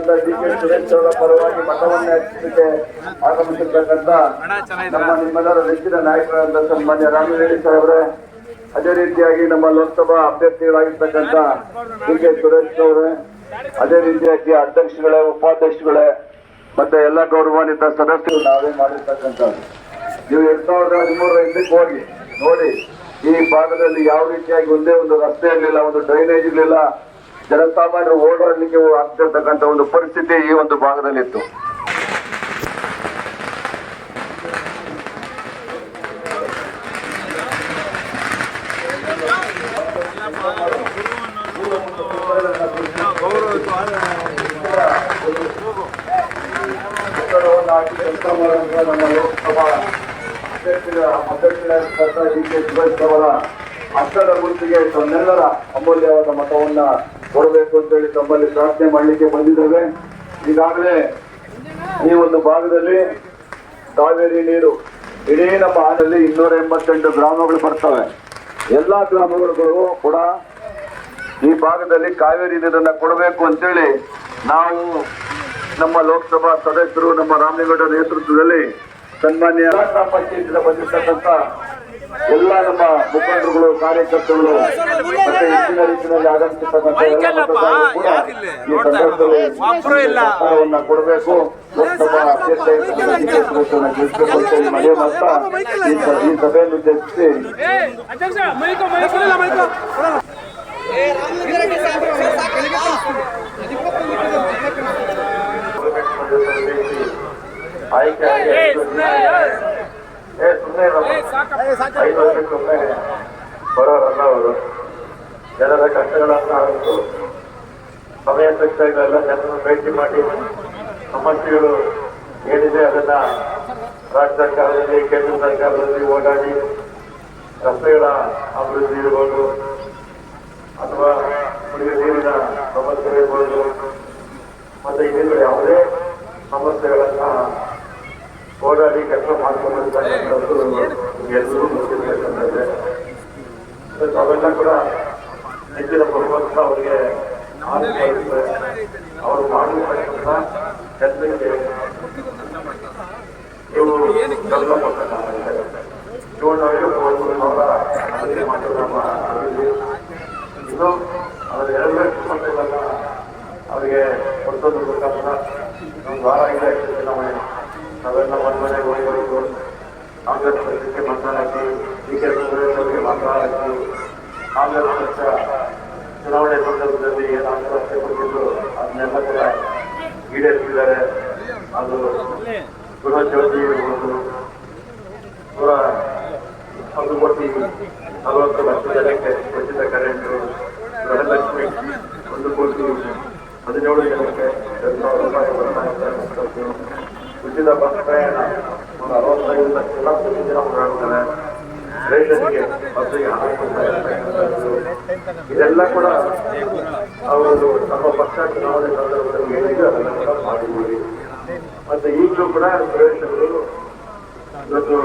ಅಭ್ಯರ್ಥಿಯಾಗಿರ್ತಕ್ಕಂಥ D K Suresh ಅವರ ಪರವಾಗಿ ಮತವನ್ನು ಹೆಚ್ಚಿಸಲಿಕ್ಕೆ ಆಗಮಿಸಿರ್ತಕ್ಕಂಥ ನಮ್ಮ ನಿಮ್ಮೆಲ್ಲರ ನೆಚ್ಚಿನ ನಾಯಕರಾದ ಸನ್ಮಾನ್ಯ ರಾಮಲಿಂಗ ಸಾಹೇಬ್ರೆ ಅದೇ ರೀತಿಯಾಗಿ ನಮ್ಮ ಲೋಕಸಭಾ ಅಭ್ಯರ್ಥಿಗಳಾಗಿರ್ತಕ್ಕಂಥ ಡಿ ಕೆ ಸುರೇಶ್ ಅವರೇ ಅದೇ ರೀತಿಯಾಗಿ ಅಧ್ಯಕ್ಷಗಳೇ ಉಪಾಧ್ಯಕ್ಷಗಳೇ ಮತ್ತೆ ಎಲ್ಲ ಗೌರವಾನ್ವಿತ ಸದಸ್ಯರು ನಾವೇ ಮಾಡಿರ್ತಕ್ಕಂಥದ್ದು. ನೀವು ಎರಡ್ ಸಾವಿರದ ಹದಿಮೂರರ ಹಿಂದಕ್ಕೆ ಹೋಗಿ ನೋಡಿ ಈ ಭಾಗದಲ್ಲಿ ಯಾವ ರೀತಿಯಾಗಿ ಒಂದೇ ಒಂದು ರಸ್ತೆ ಇರಲಿಲ್ಲ ಒಂದು ಡ್ರೈನೇಜ್ ಇರಲಿಲ್ಲ ಜನಸಾಮಾನ್ಯರು ಓಡಾಡಲಿಕ್ಕೆ ಆಗ್ತಿರ್ತಕ್ಕಂಥ ಒಂದು ಪರಿಸ್ಥಿತಿ ಈ ಒಂದು ಭಾಗದಲ್ಲಿತ್ತು. ಹಸ್ತದ ಗುರುತಿಗೆ ತನ್ನೆಲ್ಲರ ಅಮೂಲ್ಯವಾದ ಮತವನ್ನ ಕೊಡಬೇಕು ಅಂತೇಳಿ ತಮ್ಮಲ್ಲಿ ಪ್ರಾರ್ಥನೆ ಮಾಡಲಿಕ್ಕೆ ಬಂದಿದ್ದೇವೆ. ಈಗಾಗಲೇ ಈ ಒಂದು ಭಾಗದಲ್ಲಿ ಕಾವೇರಿ ನೀರು ಇಡೀ ನಮ್ಮ ಆಟದಲ್ಲಿ ಇನ್ನೂರ ಎಂಬತ್ತೆಂಟು ಗ್ರಾಮಗಳು ಬರ್ತವೆ. ಎಲ್ಲಾ ಗ್ರಾಮಗಳಿಗೂ ಕೂಡ ಈ ಭಾಗದಲ್ಲಿ ಕಾವೇರಿ ನೀರನ್ನ ಕೊಡಬೇಕು ಅಂತೇಳಿ ನಾವು ನಮ್ಮ ಲೋಕಸಭಾ ಸದಸ್ಯರು, ನಮ್ಮ ರಾಮಲಿಂಗೌಡ ನೇತೃತ್ವದಲ್ಲಿ ಸನ್ಮಾನ್ಯ ಗ್ರಾಮ ಪಂಚಾಯತಿಂದ ಬಂದಿರತಕ್ಕಂತ ಎಲ್ಲ ನಮ್ಮ ಮುಖಂಡರುಗಳು ಕಾರ್ಯಕರ್ತರುಗಳು ಮತ್ತೆ ಹೆಚ್ಚಿನ ರೀತಿಯಲ್ಲಿ ಆಗಮಿಸಿರ್ತಕ್ಕಂಥ ಎಲ್ಲ ಮತದಾರರು ಕೂಡ ಈ ಸಂದರ್ಭದಲ್ಲಿ ಕೊಡಬೇಕು. ಮನವಿ ಮಾಡ್ತಾ ಈ ಸಭೆಯನ್ನು ಉದ್ದೇಶಿಸಿ ಆಯ್ಕೆ ಏ ಸುಮ್ಮನೆ ಐದು ವರ್ಷಕ್ಕೊಮ್ಮೆ ಬರೋರಲ್ಲ ಅವರು ಜನರ ಕಷ್ಟಗಳನ್ನು ಅರಿತು ಸಮಯ ತಕ್ಷಣ ಜನರನ್ನು ಭೇಟಿ ಮಾಡಿ ಸಮಸ್ಯೆಗಳು ಏನಿದೆ ಅದನ್ನ ರಾಜ್ಯ ಸರ್ಕಾರದಲ್ಲಿ ಕೇಂದ್ರ ಸರ್ಕಾರದಲ್ಲಿ ಓಡಾಡಿ ರಸ್ತೆಗಳ ಅಭಿವೃದ್ಧಿ ಇರ್ಬೋದು ಅಥವಾ ಕುಡಿಯುವ ನೀರಿನ ಸಮಸ್ಯೆ ಇರ್ಬೋದು ಮತ್ತೆ ಇನ್ನಿತರ ಯಾವುದೇ ಸಮಸ್ಯೆಗಳನ್ನ ಓಡಾಡಿ ಕೆಲಸ ಮಾಡ್ಕೊಂಡಿರ್ತಕ್ಕಂಥದ್ದು ಎಲ್ಲರೂ ಗೊತ್ತಿರ್ತಕ್ಕಂಥದ್ದೇ ಮತ್ತು ಅವೆಲ್ಲ ಕೂಡ ಹೆಚ್ಚಿನ ಬಹುಮತ ಅವರಿಗೆ ಆಶೀರ್ವದಿಸಿದೆ. ಅವರು ಮಾಡಿರ್ತಕ್ಕಂಥ ಕೆಲಸಕ್ಕೆ ನೀವು ಗಮನ ಕೊಟ್ಟಂತಾಗಿದೆ. ಶಿವಣ್ಣವರಿಗೆ ಒಂದು ಅವರ ಅಭಿವೃದ್ಧಿ ಮಾಡಿದ ನಮ್ಮ ಅಭಿವೃದ್ಧಿ. ಇನ್ನು ಅದರ ಎರಡು ಲಕ್ಷ ಮಕ್ಕಳನ್ನ ಅವರಿಗೆ ಕೊಡ್ತದ್ದು ಮುಖಾಂತರ ಒಂದು ವಾರ ಆಗಿದೆ ಚುನಾವಣೆ ನಾವೆಲ್ಲ ಮನೆ ಮನೆಗೆ ಹೋಗಿ ಹೋಗಿ ಕಾಂಗ್ರೆಸ್ ಪಕ್ಷಕ್ಕೆ ಮತ ಹಾಕಿ ಡಿ ಕೆ ಸುರೇಶ್ ಅವರಿಗೆ ಮತ ಹಾಕಿ ಕಾಂಗ್ರೆಸ್ ಪಕ್ಷ ಚುನಾವಣೆ ಸಂದರ್ಭದಲ್ಲಿ ಏನು ಆಶ್ವಾಸನೆ ಕೊಟ್ಟಿದ್ದು ಅದನ್ನೆಲ್ಲ ಕೂಡ ಈಡೇರಿಸಿದ್ದಾರೆ ಅದು ಗೃಹ ಜ್ಯೋತಿ ಇರ್ಬೋದು ನೂರ ಒಂದು ಕೋಟಿ ನಲವತ್ತು ಲಕ್ಷ ಜನಕ್ಕೆ ಉಚಿತ ಕರೆಂಟು ಗೃಹಲಕ್ಷ್ಮಿ ಒಂದು ಕೋಟಿ ಹದಿನೇಳು ಜನಕ್ಕೆ ಎರಡು ಸಾವಿರ ರೂಪಾಯಿ. ಉಚಿತ ಬಸ್ ಪ್ರಯಾಣ ಒಂದು ಅರವತ್ತೈದು ಲಕ್ಷ ಜನ ಪ್ರತಿದಿನ ಓಡಾಡ್ತಾರೆ ರೈತರಿಗೆ ಬಸ್ಸಿಗೆ ಹಣ. ಇದೆಲ್ಲ ಕೂಡ ಅವರು ನಮ್ಮ ಪಕ್ಷ ಚುನಾವಣೆ ಸಂದರ್ಭದಲ್ಲಿ ಏನಿದೆ ಅದೆಲ್ಲ ಕೂಡ ಮಾಡಿದ್ದೀವಿ ಮತ್ತೆ ಈಗಲೂ ಕೂಡ ಪ್ರವೇಶಗಳು ಇವತ್ತು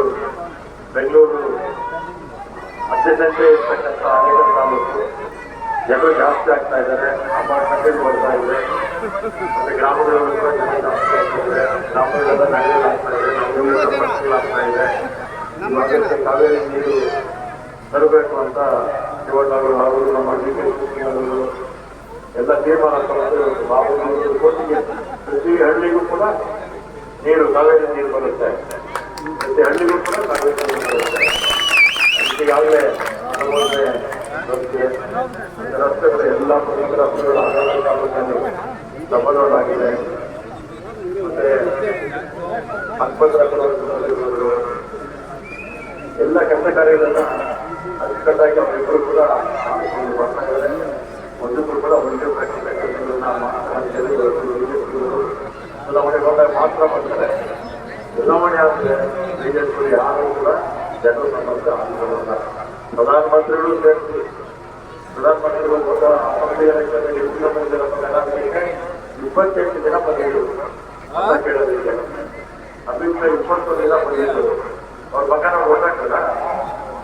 ಬೆಂಗಳೂರು ಮಧ್ಯದಂತೆ ಇರ್ತಕ್ಕಂಥ ಅನೇಕ ತಾಲೂಕು ಜನರು ಜಾಸ್ತಿ ಆಗ್ತಾ ಇದ್ದಾರೆ. ಅಪಾರ್ಟ್ಮೆಂಟ್ ಬರ್ತಾ ಇದೆ. ಮತ್ತೆ ಗ್ರಾಮಗಳಲ್ಲಿ ಕೂಡ ಜನ ಜಾಸ್ತಿ ಆಗ್ತಿದ್ದಾರೆ ಗ್ರಾಮಗಳೆಲ್ಲ ನಗರಗಳಾಗ್ತಾ ಇದೆ. ಭಾಗಕ್ಕೆ ಕಾವೇರಿ ನೀರು ತರಬೇಕು ಅಂತ ಶಿವಣ್ಣವರು ಅವರು ನಮ್ಮ ಶಿವಣ್ಣವರು ಎಲ್ಲ ತೀರ್ಮಾನ ತಗೊಂಡು ಬಾಬು ಕೋಟಿಗೆ ಪ್ರತಿ ಹಳ್ಳಿಗೂ ಕೂಡ ನೀರು, ಕಾವೇರಿ ನೀರು ಬರುತ್ತೆ ಪ್ರತಿ ಹಳ್ಳಿಗೂ ಕೂಡ ಕಾವೇರಿ ನೀರು ಬರುತ್ತೆ ಈಗಾಗಲೇ ನಮ್ಮೊಂದೇ ರಸ್ತೆ ರಸ್ತೆಗಳು ಎಲ್ಲ ಪ್ರಮುಖ ರಸ್ತೆಗಳು ಆಗಾಗ ತಾಲೂಕಲ್ಲಿ ಡಬಲ್ ರೋಡ್ ಆಗಿದೆ ಮತ್ತೆ ಆಸ್ಪತ್ರೆ ಎಲ್ಲ ಕೆಲಸ ಕಾರ್ಯಗಳನ್ನ ಅಚ್ಚುಕಟ್ಟಾಗಿ ಅವರಿಬ್ಬರು ಕೂಡ ಮಾಡಿಕೊಂಡು ಬರ್ತಾ ಇದ್ದಾರೆ ಒಂದಿಬ್ಬರು ಕೂಡ ಒಂದೇ ಕೆಲಸಗಳನ್ನ ಚುನಾವಣೆ ಬಂದಾಗ ಮಾತ್ರ ಬರ್ತಾರೆ ಚುನಾವಣೆ ಆದ್ರೆ ಬಿಜೆಪಿ ಯಾರು ಕೂಡ ಜನರ ಸಮಸ್ಯೆ ಆಂದೋಲನ ಪ್ರಧಾನಮಂತ್ರಿಗಳು ಸೇರಿಸಿ ಪ್ರಧಾನಮಂತ್ರಿಗಳು ಪ್ರಧಾನಮಂತ್ರಿ ಇಪ್ಪತ್ತೆಂಟು ದಿನ ಕೇಳೋದಿಕ್ಕೆ ಅಮಿತ್ ಇಪ್ಪತ್ತು ದಿನ ಬಂದಿದ್ರು ಅವ್ರ ಮಗನ ಓಟ್ ಹಾಕಿಲ್ಲ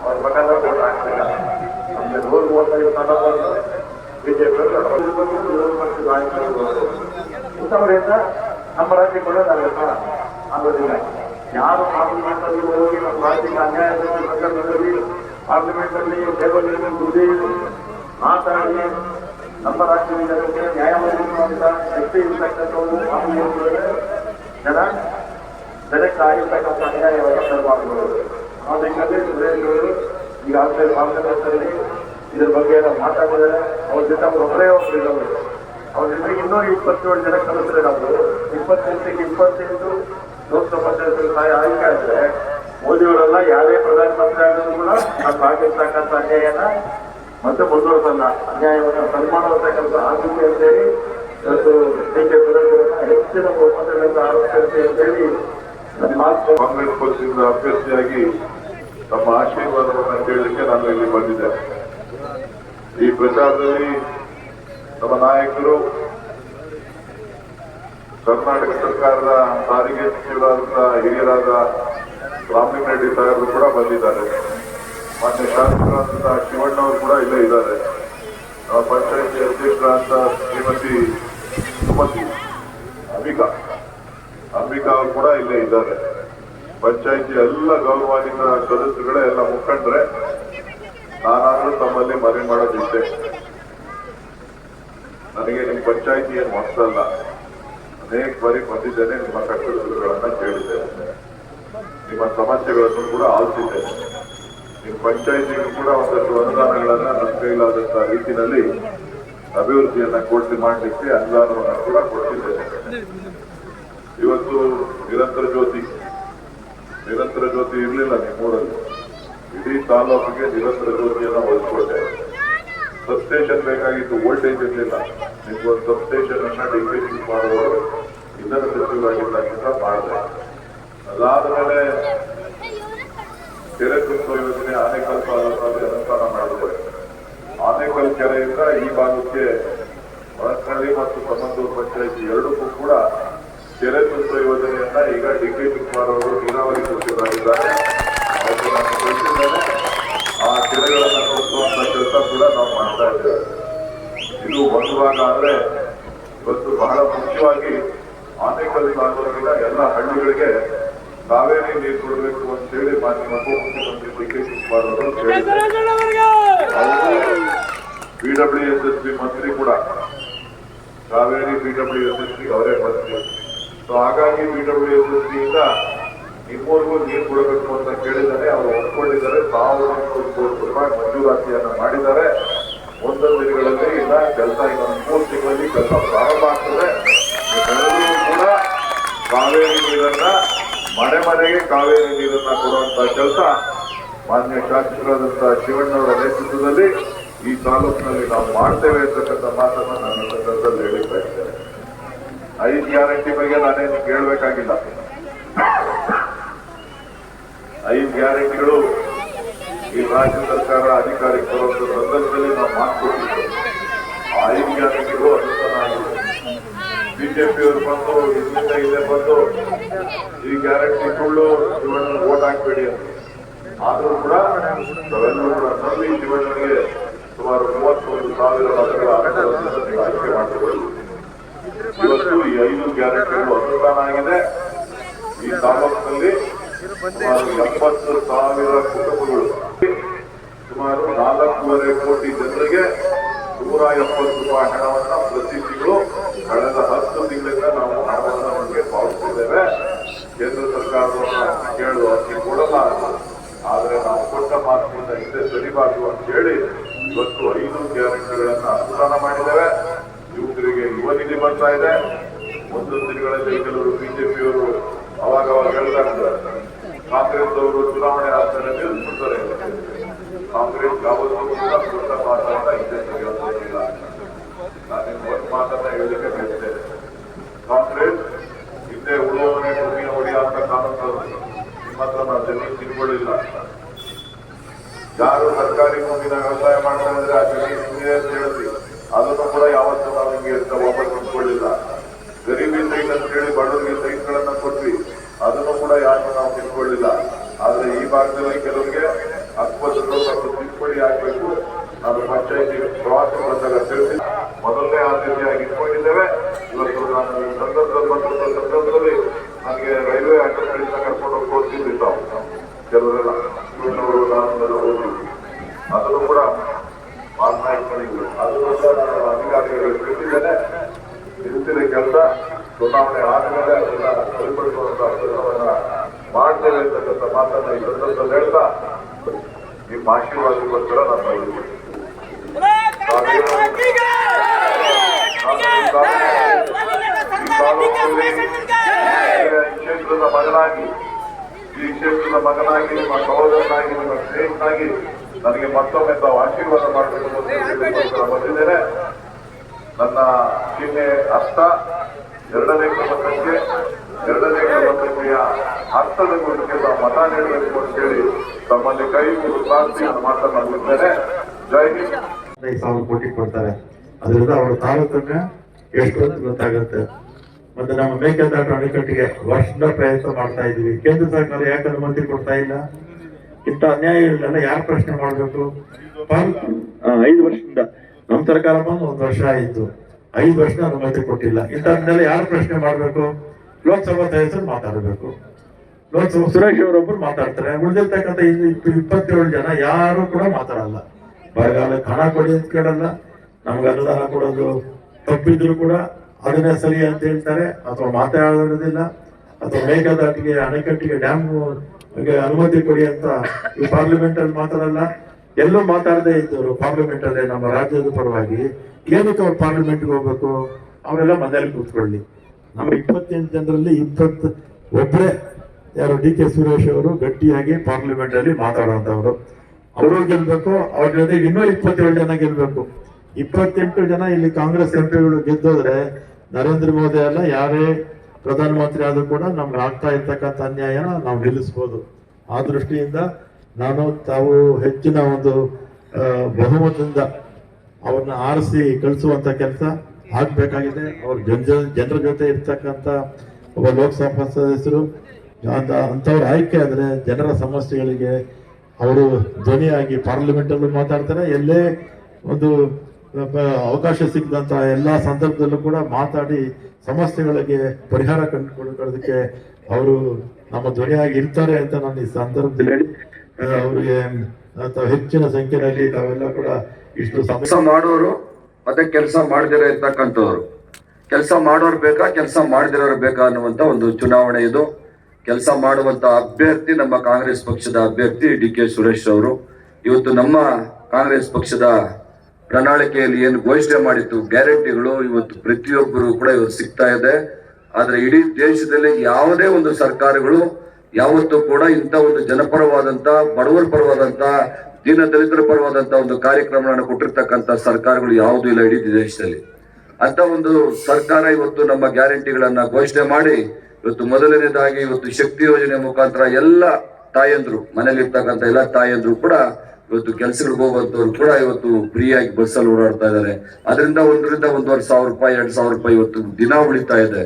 ಅವ್ರ ಮಗನ ಓಟ್ ಹಾಕ್ಲಿಲ್ಲ ನಮ್ಗೆ ನೂರು ಮೂವತ್ತೈದು ಸ್ಥಾನಗಳನ್ನು ಬಿಜೆಪಿ ಇಂಥವರಿಂದ ನಮ್ಮ ರಾಜ್ಯ ಕೂಡ ನಾವೆಲ್ಲ ಆಗೋದಿಲ್ಲ ಯಾರು ಮಾತು ಹೋಗಿ ನಮ್ಮ ರಾಜ್ಯಕ್ಕೆ ಅನ್ಯಾಯದ ಸಂದರ್ಭದಲ್ಲಿ ಪಾರ್ಲಿಮೆಂಟ್ ಅಲ್ಲಿ ಟೇಬಲ್ ದುಡ್ಡಿ ಮಾತಾಡಿ ನಮ್ಮ ರಾಜ್ಯದ ಜನತೆ ನ್ಯಾಯ ಒದಗಿಸುವಂತ ಶಕ್ತಿ ಇರತಕ್ಕಂಥವರು ಜನ, ಜನಕ್ಕೆ ಆಗಿರ್ತಕ್ಕಂಥ ಅನ್ಯಾಯವನ್ನು ಸರ್ವಾಗ್ಬೋದು ಆ ನಿಟ್ಟಿನಲ್ಲಿ ಸುರೇಶ್ ಅವರು ಈಗಾಗಲೇ ಪಾರ್ಲಿಮೆಂಟಲ್ಲಿ ಇದ್ರ ಬಗ್ಗೆ ಎಲ್ಲ ಮಾತಾಡಿದರೆ ಅವ್ರ ಜೊತೆ ಅವ್ರು ಒಬ್ಬರೇ ಒಬ್ಬರಿದ್ದಾರೆ ಅವ್ರ ಜೊತೆಗೆ ಇನ್ನೂ ಇಪ್ಪತ್ತೇಳು ಜನ ಕಲಿಸ್ರೆ ನಾವು ಇಪ್ಪತ್ತೆಂಟಕ್ಕೆ ಇಪ್ಪತ್ತೆಂಟು ಲೋಕಸಭಾ ಸದಸ್ಯರು ಸಹಾಯ ಆಯ್ಕೆ ಆದ್ರೆ ಮೋದಿಯವರೆಲ್ಲ ಯಾರೇ ಪ್ರಧಾನಮಂತ್ರಿ ಆಗಿದ್ರು ಕೂಡ ಆ ಸಾಕಿರ್ತಕ್ಕಂಥ ಅನ್ಯಾಯನ ಮತ್ತೆ ಮುಂದುವರೆಸಲ್ಲ. ಅನ್ಯಾಯವನ್ನು ಸನ್ಮಾನವರ್ತಕ್ಕಂಥ ಆದ್ಯತೆ ಅಂತೇಳಿ ಇವತ್ತು ಬಿಜೆಪಿ ಕೆ ಹೆಚ್ಚಿನ ಬಹುಮತಗಳಿಂದ ಆರೋಪಿಸುತ್ತೆ ಅಂತೇಳಿ ಕಾಂಗ್ರೆಸ್ ಪಕ್ಷದಿಂದ ಅಭ್ಯರ್ಥಿಯಾಗಿ ತಮ್ಮ ಆಶೀರ್ವಾದವನ್ನು ಕೇಳಲಿಕ್ಕೆ ನಾನು ಇಲ್ಲಿ ಬಂದಿದ್ದೆ. ಈ ಪ್ರಚಾರದಲ್ಲಿ ತಮ್ಮ ನಾಯಕರು ಕರ್ನಾಟಕ ಸರ್ಕಾರದ ಸಾರಿಗೆ ಸಚಿವರಾದಂತಹ ಹಿರಿಯರಾದ ರಾಮಲಿಂಗರೆಡ್ಡಿ ಸಾಹೇಬರು ಕೂಡ ಬಂದಿದ್ದಾರೆ. ಮಾನ್ಯ ಶಾಸಕರಾದಂತಹ ಶಿವಣ್ಣವರು ಕೂಡ ಇಲ್ಲೇ ಇದ್ದಾರೆ. ಪಂಚಾಯತಿ ಅಧ್ಯಕ್ಷರಾದಂತಹ ಶ್ರೀಮತಿ ಸುಮತಿ, ಅಂಬಿಕಾ. ಅಂಬಿಕಾ ಅವರು ಕೂಡ ಇಲ್ಲೇ ಇದ್ದಾರೆ. ಪಂಚಾಯತಿ ಎಲ್ಲ ಗೌರವಾನ್ವಿತ ಸದಸ್ಯರುಗಳೇ ಎಲ್ಲ ಮುಖಂಡ್ರೆ, ನಾನಾದ್ರೂ ತಮ್ಮಲ್ಲಿ ಮನವಿ ಮಾಡೋದಿದ್ದೆ ನನಗೆ ನಿಮ್ಮ ಪಂಚಾಯತಿ ಏನು ಹೊಸದಲ್ಲ ಅನೇಕ ಬಾರಿ ಬಂದಿದ್ದೇನೆ ನಿಮ್ಮ ಕಟ್ಟಡಗಳನ್ನು ಕೇಳಿದ್ದೇನೆ. ನಿಮ್ಮ ಸಮಸ್ಯೆಗಳನ್ನು ಕೂಡ ಆಲಿಸಿದ್ದೇನೆ ನಿಮ್ಮ ಪಂಚಾಯಿತಿಗೂ ಕೂಡ ಒಂದಷ್ಟು ಅನುದಾನಗಳನ್ನ ನಮ್ಮ ಕೈಲಾದಂತಹ ರೀತಿಯಲ್ಲಿ ಅಭಿವೃದ್ಧಿಯನ್ನ ಕೊಡಿಸಿ ಮಾಡಲಿಕ್ಕೆ ಅನುದಾನವನ್ನು ಕೂಡ ಕೊಡ್ತಿದ್ದೇನೆ ಇವತ್ತು ನಿರಂತರ ಜ್ಯೋತಿ ನಿರಂತರ ಜ್ಯೋತಿ ಇರಲಿಲ್ಲ ನಿಮ್ಮೂರಲ್ಲಿ. ಇಡೀ ತಾಲೂಕಿಗೆ ನಿರಂತರ ಜ್ಯೋತಿಯನ್ನ ಒದಗಿಸ್ಕೊಟ್ಟೆ ಸಬ್ಸ್ಟೇಷನ್ ಬೇಕಾಗಿತ್ತು ವೋಲ್ಟೇಜ್ ಇರಲಿಲ್ಲ. ನಿಮ್ಗೊಂದು ಸಬ್ಸ್ಟೇಷನ್ ಅನ್ನ ಡಿಕ್ರೀಸ್ ಮಾಡುವವರು ಇಂಧನ ಸಚಿವರಾಗಿದ್ದಾಗಿಂದ ಮಾಡಿದೆ. ಅದಾದ ಮೇಲೆ ಕೆರೆ ತುಂಬುವ ಯೋಜನೆ ತಾಲೂಕಲ್ಲಿ ಅನುಷ್ಠಾನ ಮಾಡಿದ್ರು ಆನೆಕಲ್ ಕೆರೆಯಿಂದ ಈ ಭಾಗಕ್ಕೆ ಒಳಕಳ್ಳಿ ಮತ್ತು ಕಮ್ಮಂದೂರು ಪಂಚಾಯತಿ ಎರಡಕ್ಕೂ ಕೂಡ ಕೆರೆ ತುಂಬುವ ಯೋಜನೆಯನ್ನ ಈಗ ಡಿಗ್ರಿ ಅವರು ನೀರಾವರಿ ಸಚಿವರಾಗಿದ್ದಾರೆ. ಆ ಕೆರೆಗಳನ್ನು ಕೊಡಿಸುವಂತ ಕೆಲಸ ಕೂಡ ನಾವು ಮಾಡ್ತಾ ಇದ್ದೇವೆ. ಇದು ಒಂದು ಭಾಗ ಆದ್ರೆ ಇವತ್ತು ಬಹಳ ಮುಖ್ಯವಾಗಿ ಆನೆಕಲ್ ತಾಲೂಕಿನ ಎಲ್ಲ ಹಳ್ಳಿಗಳಿಗೆ ಕಾವೇರಿ ನೀರು ಕೊಡಬೇಕು ಅಂತ ಹೇಳಿ ಮಾನ್ಯ ಮುಖ್ಯಮಂತ್ರಿ ಡಿ ಕೆ ಶಿವಕುಮಾರ್ ಅವರು ಹೇಳಿದ್ದಾರೆ ಪಿಡಬ್ಲ್ಯೂ ಎಸ್ ಎಸ್ ಪಿ ಮಂತ್ರಿ ಕೂಡ. Kaveri PW S S P ಅವರೇ ಮಂತ್ರಿ. ಸೊ ಹಾಗಾಗಿ ಪಿಡಬ್ಲ್ಯೂ ಎಸ್ ಎಸ್ ಪಿ ಇಂದ ನಿಮ್ಮೂರಿಗೂ ನೀರು ಕೊಡಬೇಕು ಅಂತ ಕೇಳಿದ್ದಾರೆ ಅವರು ಒಪ್ಕೊಂಡಿದ್ದಾರೆ. ಸಾವಿರದ ಕೋಟಿ ರೂಪಾಯಿ ಮಂಜೂರಾತಿಯನ್ನ ಮಾಡಿದ್ದಾರೆ. ಒಂದೊಂದು ದಿನಗಳಲ್ಲಿ ಇಲ್ಲ ಕೆಲಸ ಇನ್ನೊಂದು ಮೂರು ತಿಂಗಳಲ್ಲಿ ಕೆಲಸ ಪ್ರಾರಂಭ ಆಗ್ತದೆ. ಎಲ್ಲರೂ ಕೂಡ ಕಾವೇರಿ ನೀರನ್ನ ಮನೆ ಮನೆಗೆ ಕಾವೇರಿ ನೀರನ್ನ ಕೊಡುವಂತ ಕೆಲಸ ಮಾನ್ಯ ಶಾಸಕರಾದಂತಹ ಶಿವಣ್ಣವರ ನೇತೃತ್ವದಲ್ಲಿ ಈ ತಾಲೂಕಿನಲ್ಲಿ ನಾವು ಮಾಡ್ತೇವೆ ಅಂತಕ್ಕಂಥ ಮಾತನ್ನು ನಾನು ಸಂದರ್ಭದಲ್ಲಿ ಹೇಳಿ ಇದ್ದೇನೆ ಐದು ಗ್ಯಾರಂಟಿ ಬಗ್ಗೆ ನಾನೇನು ಕೇಳಬೇಕಾಗಿಲ್ಲ ಐದು ಗ್ಯಾರಂಟಿಗಳು ಈ ರಾಜ್ಯ ಸರ್ಕಾರ ಅಧಿಕಾರಕ್ಕೆ ಬರುವಂತ ಸಂದರ್ಭದಲ್ಲಿ ನಾವು ಮಾಡಿಕೊಟ್ಟಿದ್ದೇವೆ ಆ ಐದು ಗ್ಯಾರಂಟಿಗಳು ಬಿಜೆಪಿಯವರು ಬಂದು ಇದರಿಂದ ಇಲ್ಲೇ ಬಂದು, ಈ ಗ್ಯಾರಂಟಿ ಕೊಳ್ಳು ಶಿವಣ್ಣ ಓಟ್ ಹಾಕ್ಬೇಡಿ ಅಂತ. ಆದರೂ ಕೂಡ ನಾವೆಲ್ಲರೂ ಕೂಡ ನಂಬಿ ಶಿವಣ್ಣನಿಗೆ ಸುಮಾರು ಮೂವತ್ತೊಂದು ಸಾವಿರ ಮತಗಳ ಆಯ್ಕೆ ಮಾಡಿಕೊಳ್ಳಿ ಇವತ್ತು ಈ ಐದು ಗ್ಯಾರಂಟಿಗಳು ಅನುದಾನ ಆಗಿದೆ. ಈ ತಾಲೂಕಿನಲ್ಲಿ ಸುಮಾರು ಎಪ್ಪತ್ತು ಸಾವಿರ ಕುಟುಂಬಗಳು. ಸುಮಾರು ನಾಲ್ಕೂವರೆ ಕೋಟಿ ಜನರಿಗೆ ನೂರ ಎಪ್ಪತ್ತು ರೂಪಾಯಿ ಹಣವನ್ನು ಪ್ರತಿ ತಿಂಗಳು ಕಳೆದ ಹತ್ತು ತಿಂಗಳಿಂದ ನಾವು ಹಣವನ್ನು ಪಾವತಿಸಿದ್ದೇವೆ ಕೇಂದ್ರ ಸರ್ಕಾರವನ್ನು ಕೇಳುವ ಅಕ್ಕಿ ಕೊಡಲ್ಲ ಆದರೆ ನಾವು ಕೊಟ್ಟ ಮಾತಿನಿಂದ ಹಿಂದೆ ಸರಿಬಾರದು ಅಂತ ಹೇಳಿ ಇವತ್ತು ಐದು ಗ್ಯಾರಂಟಿಗಳನ್ನು ಅನುದಾನ ಮಾಡಿದ್ದೇವೆ. ಯುವಕರಿಗೆ ಯುವ ನಿಧಿ ಬರ್ತಾ ಇದೆ. ಮುಂದಿನ ದಿನಗಳಲ್ಲಿ ಕೆಲವರು ಬಿಜೆಪಿಯವರು ಅವಾಗ ಅವಾಗ ಹೇಳ್ತಾ ಇದ್ದಾರೆ. ಕಾಂಗ್ರೆಸ್ ಅವರು ಚುನಾವಣೆ ಆಗ್ತಾರೆ ನಿಲ್ಲಿಸ್ಬಿಡ್ತಾರೆ ಕಾಂಗ್ರೆಸ್ ಯಾವತ್ತೂ ಕೂಡ ಮಾತನ್ನ ಹಿಂದೆ ತೆಗೆಯೋದಿಲ್ಲ ನಾನು ಒಂದು ಮಾತನ್ನ ಬಯಸ್ತೇನೆ ಕಾಂಗ್ರೆಸ್ ಹಿಂದೆ ಉಳುವವನೇ ಭೂಮಿಯ ಹೊಡೆಯ ಅಂತ ಕಾನೂನು ನಿಮ್ಮ ಹತ್ರ ನಾವು ಜನರು ತಿಳ್ಕೊಳ್ಳಿಲ್ಲ ಯಾರು ಸರ್ಕಾರಿ ಭೂಮಿನ ವ್ಯವಸಾಯ ಮಾಡ್ತಾ ಇದ್ರೆ ಆ ಜನ ಅಂತ ಹೇಳಿದ್ವಿ ಅದನ್ನು ಕೂಡ ಯಾವತ್ತೂ ನಾವು ನಿಮಗೆ ವಾಪಸ್ ತಂದ್ಕೊಳ್ಳಿಲ್ಲ ಗರೀಬಿ ಸೈಟ್ ಅಂತ ಹೇಳಿ ಬಡವರಿಗೆ ಸೈಟ್ಗಳನ್ನ ಕೊಟ್ವಿ ಅದನ್ನು ಕೂಡ ಯಾರು ನಾವು ತಿಳ್ಕೊಳ್ಳಿಲ್ಲ ಆದ್ರೆ ಈ ಭಾಗದಲ್ಲಿ ಕೆಲವರಿಗೆ ಹಕ್ಕುಪತ್ರಗಳು ಮತ್ತು ತಿದ್ದುಪಡಿ ಆಗ್ಬೇಕು ನಾನು ಪಂಚಾಯತಿ ಪ್ರವಾಸ ಬಂದಾಗ ತಿಳಿಸಿ ಮೊದಲನೇ ಆದ್ಯತೆಯಾಗಿ ಇಟ್ಕೊಂಡಿದ್ದೇವೆ ಇವತ್ತು ನಾನು ಈ ಸಂದರ್ಭದಲ್ಲಿ ಬಂದಂತ ಸಂದರ್ಭದಲ್ಲಿ ನನಗೆ ರೈಲ್ವೆ ಅಡ್ಡಗಳಿಂದ ಕರ್ಕೊಂಡು ಹೋಗಿ ಹೋಗ್ತಿದ್ವಿ ತಾವು ಕೆಲವರೆಲ್ಲ ಇವನವರು ನಾನು ಹೋಗ್ತಿದ್ವಿ ಅದನ್ನು ಕೂಡ ಮಾತನಾಡಿಕೊಂಡಿದ್ವಿ ಅದನ್ನು ಕೂಡ ನಾನು ಅಧಿಕಾರಿಗಳಿಗೆ ತಿಳಿಸಿದ್ದೇನೆ ನಿಂತಿನ ಕೆಲಸ ಚುನಾವಣೆ ಆದಮೇಲೆ ಅದನ್ನ ಸರಿಪಡಿಸುವಂತ ಕೆಲಸವನ್ನ ಮಾಡ್ತೇವೆ ಅಂತಕ್ಕಂಥ ಮಾತನ್ನ ಈ ಸಂದರ್ಭದಲ್ಲಿ ಹೇಳ್ತಾ ನಿಮ್ಮ ಆಶೀರ್ವಾದಕ್ಕೋಸ್ಕರ ನಾನು ಬಯಸುತ್ತೇನೆ. ಈ ಕ್ಷೇತ್ರದ ಮಗನಾಗಿ ಕ್ಷೇತ್ರದ ಮಗನಾಗಿ ನಿಮ್ಮ ಸಹೋದರನಾಗಿ ನಿಮ್ಮ ಸ್ನೇಹಿತನಾಗಿ ನನಗೆ ಮತ್ತೊಮ್ಮೆ ತಾವು ಆಶೀರ್ವಾದ ಮಾಡಬೇಕು ಬಂದಿದ್ದೇನೆ. ನನ್ನ ಚಿಹ್ನೆ ಅರ್ಥ, ಎರಡನೇ ಕ್ರಮಕ್ಕೆ ಎರಡನೇ ಕ್ರಮಕ್ಕೆಯ ಅರ್ಥದ ಕುರಿತು ತಾವು ಮತ ನೀಡಬೇಕು ಅಂತ ಹೇಳಿ ತಮ್ಮಲ್ಲಿ ಕೈ ಪ್ರಾರ್ಥಿ ನಾನು ಮಾತನಾಡುತ್ತಿದ್ದೇನೆ ಜೈ ಹಿಂದ್. ಸಾವಿರ ಕೋಟಿ ಕೊಡ್ತಾರೆ. ಅದರಿಂದ ಅವರ ತಾರತಮ್ಯ ಎಷ್ಟು ಗೊತ್ತಾಗುತ್ತೆ. ಮತ್ತೆ ನಮ್ಮ ಮೇಕೆದಾಟು ಅಣೆಕಟ್ಟಿಗೆ ವರ್ಷದ ಪ್ರಯತ್ನ ಮಾಡ್ತಾ ಇದೀವಿ ಕೇಂದ್ರ ಸರ್ಕಾರ ಯಾಕೆ ಅನುಮತಿ ಕೊಡ್ತಾ ಇಲ್ಲ? ಇಂಥ ಇಲ್ಲ ಯಾರು ಪ್ರಶ್ನೆ ಮಾಡಬೇಕು? ಐದು ವರ್ಷದಿಂದ. ನಮ್ಮ ಸರ್ಕಾರ ಬಂದು ಒಂದು ವರ್ಷ ಆಯಿತು. ಐದು ವರ್ಷ ಅನುಮತಿ ಕೊಟ್ಟಿಲ್ಲ. ಇಂಥದ್ದನ್ನೆಲ್ಲ ಯಾರು ಪ್ರಶ್ನೆ ಮಾಡಬೇಕು? ಲೋಕಸಭಾ ಸದಸ್ಯರು ಮಾತಾಡಬೇಕು. ಲೋಕಸಭಾ ಸುರೇಶ್ ಅವರೊಬ್ಬರು ಮಾತಾಡ್ತಾರೆ. ಉಳಿದಿರ್ತಕ್ಕಂಥ ಇಪ್ಪತ್ತೇಳು ಜನ ಯಾರು ಕೂಡ ಮಾತಾಡಲ್ಲ. ಬರಗಾಲಕ್ಕೆ ಹಣ ಕೊಡಿ ಅಂತ ಕೇಳಲ್ಲ. ನಮ್ಗೆ ಅನುದಾನ ಕೊಡೋದು ತಪ್ಪಿದ್ರು ಕೂಡ ಅದನ್ನೇ ಸರಿ ಅಂತ ಹೇಳ್ತಾರೆ, ಅಥವಾ ಮಾತಾಡೋದಿಲ್ಲ, ಅಥವಾ ಮೇಘದಾಟಿಗೆ ಅಣೆಕಟ್ಟಿಗೆ ಡ್ಯಾಮ್ ಅನುಮತಿ ಕೊಡಿ ಅಂತ ಈ ಪಾರ್ಲಿಮೆಂಟ್ ಅಲ್ಲಿ ಮಾತಾಡಲ್ಲ ಎಲ್ಲೂ ಮಾತಾಡದೇ ಇದ್ದವರು ಪಾರ್ಲಿಮೆಂಟ್ ಅಲ್ಲಿ ನಮ್ಮ ರಾಜ್ಯದ ಪರವಾಗಿ. ಏನಕ್ಕೆ ಅವ್ರು ಪಾರ್ಲಿಮೆಂಟ್ಗೆ ಹೋಗ್ಬೇಕು? ಅವರೆಲ್ಲ ಮನೆಯಲ್ಲಿ ಕೂತ್ಕೊಳ್ಳಿ. ನಮ್ಮ ಇಪ್ಪತ್ತೆಂಟು ಜನರಲ್ಲಿ ಇಪ್ಪತ್ತು ಒಬ್ಬರೇ ಯಾರು ಡಿ ಕೆ ಸುರೇಶ್ ಅವರು ಗಟ್ಟಿಯಾಗಿ ಪಾರ್ಲಿಮೆಂಟ್ ಅಲ್ಲಿ ಮಾತಾಡುವಂತವ್ರು ಅವರು ಗೆಲ್ಬೇಕು, ಅವ್ರ ಜೊತೆಗೆ ಇನ್ನೂ ಇಪ್ಪತ್ತೇಳು ಜನ ಗೆಲ್ಬೇಕು. ಇಪ್ಪತ್ತೆಂಟು ಜನ ಇಲ್ಲಿ ಕಾಂಗ್ರೆಸ್ ಎಂಪಿಗಳು ಗೆದ್ದೋದ್ರೆ ನರೇಂದ್ರ ಮೋದಿ ಅಲ್ಲ, ಯಾರೇ ಪ್ರಧಾನಮಂತ್ರಿ ಆದರೂ ಕೂಡ ನಮ್ಗೆ ಆಗ್ತಾ ಇರ್ತಕ್ಕಂಥ ಅನ್ಯಾಯನ ನಾವು ನಿಲ್ಲಿಸ್ಬೋದು. ಆ ದೃಷ್ಟಿಯಿಂದ ನಾನು ತಾವು ಹೆಚ್ಚಿನ ಒಂದು ಬಹುಮತದಿಂದ ಅವ್ರನ್ನ ಆರಿಸಿ ಕಳಿಸುವಂತ ಕೆಲಸ ಆಗ್ಬೇಕಾಗಿದೆ. ಅವ್ರ ಜನ, ಜನರ ಜೊತೆ ಇರ್ತಕ್ಕಂಥ ಒಬ್ಬ ಲೋಕಸಭಾ ಸದಸ್ಯರು ಅಂತ ಅಂಥವ್ರ ಆಯ್ಕೆ ಆದರೆ ಜನರ ಸಮಸ್ಯೆಗಳಿಗೆ ಅವರು ಧ್ವನಿಯಾಗಿ ಪಾರ್ಲಿಮೆಂಟಲ್ಲೂ ಮಾತಾಡ್ತಾರೆ. ಎಲ್ಲೇ ಒಂದು ಅವಕಾಶ ಸಿಕ್ಕದಂತ ಎಲ್ಲ ಸಂದರ್ಭದಲ್ಲೂ ಕೂಡ ಮಾತಾಡಿ ಸಮಸ್ಯೆಗಳಿಗೆ ಪರಿಹಾರ ಕಂಡುಕೊಳ್ಳೋದಕ್ಕೆ ಅವರು ನಮ್ಮ ಧ್ವನಿಯಾಗಿ ಇರ್ತಾರೆ ಅಂತ ನಾನು ಈ ಸಂದರ್ಭದಲ್ಲಿ ಹೇಳಿ ಅವರಿಗೆ ಹೆಚ್ಚಿನ ಸಂಖ್ಯೆಯಲ್ಲಿ ತಾವೆಲ್ಲ ಕೂಡ ಇಷ್ಟು ಸಮಸ್ಯೆ ಮಾಡೋರು ಮತ್ತೆ ಕೆಲಸ ಮಾಡದಿರೋ ಇರ್ತಕ್ಕಂಥವ್ರು. ಕೆಲಸ ಮಾಡೋರು ಬೇಕಾ, ಕೆಲಸ ಮಾಡದಿರೋರು ಬೇಕಾ ಅನ್ನುವಂತ ಒಂದು ಚುನಾವಣೆ ಇದು. ಕೆಲಸ ಮಾಡುವಂತ ಅಭ್ಯರ್ಥಿ ನಮ್ಮ ಕಾಂಗ್ರೆಸ್ ಪಕ್ಷದ ಅಭ್ಯರ್ಥಿ ಡಿ ಕೆ ಸುರೇಶ್ ಅವರು. ಇವತ್ತು ನಮ್ಮ ಕಾಂಗ್ರೆಸ್ ಪಕ್ಷದ ಪ್ರಣಾಳಿಕೆಯಲ್ಲಿ ಏನು ಘೋಷಣೆ ಮಾಡಿತ್ತು ಗ್ಯಾರಂಟಿಗಳು ಇವತ್ತು ಪ್ರತಿಯೊಬ್ಬರು ಕೂಡ ಇವತ್ತು ಸಿಗ್ತಾ ಇದೆ. ಆದ್ರೆ ಇಡೀ ದೇಶದಲ್ಲಿ ಯಾವುದೇ ಒಂದು ಸರ್ಕಾರಗಳು ಯಾವತ್ತೂ ಕೂಡ ಇಂಥ ಒಂದು ಜನಪರವಾದಂತ ಬಡವರ ಪರವಾದಂತ ದೀನ ದಲಿತರ ಪರವಾದಂತ ಒಂದು ಕಾರ್ಯಕ್ರಮಗಳನ್ನು ಕೊಟ್ಟಿರ್ತಕ್ಕಂಥ ಸರ್ಕಾರಗಳು ಯಾವುದೂ ಇಲ್ಲ ಇಡೀ ದೇಶದಲ್ಲಿ. ಅಂತ ಒಂದು ಸರ್ಕಾರ ಇವತ್ತು ನಮ್ಮ ಗ್ಯಾರಂಟಿಗಳನ್ನ ಘೋಷಣೆ ಮಾಡಿ ಇವತ್ತು ಮೊದಲನೇದಾಗಿ ಇವತ್ತು ಶಕ್ತಿ ಯೋಜನೆ ಮುಖಾಂತರ ಎಲ್ಲ ತಾಯಂದ್ರು ಮನೇಲಿ ಇರ್ತಕ್ಕಂಥ ಎಲ್ಲ ತಾಯಂದ್ರು ಕೂಡ ಇವತ್ತು ಕೆಲ್ಸಗಳಿಗೆ ಹೋಗುವಂತವ್ರು ಕೂಡ ಇವತ್ತು ಬಸ್ ಅಲ್ಲಿ ಓಡಾಡ್ತಾ ಇದ್ದಾರೆ ಅದರಿಂದ ಒಂದರಿಂದ ಒಂದೂವರೆ ಸಾವಿರ ರೂಪಾಯಿ, ಎರಡ್ ಸಾವಿರ ರೂಪಾಯಿ ಇವತ್ತು ದಿನ ಉಳಿತಾ ಇದೆ.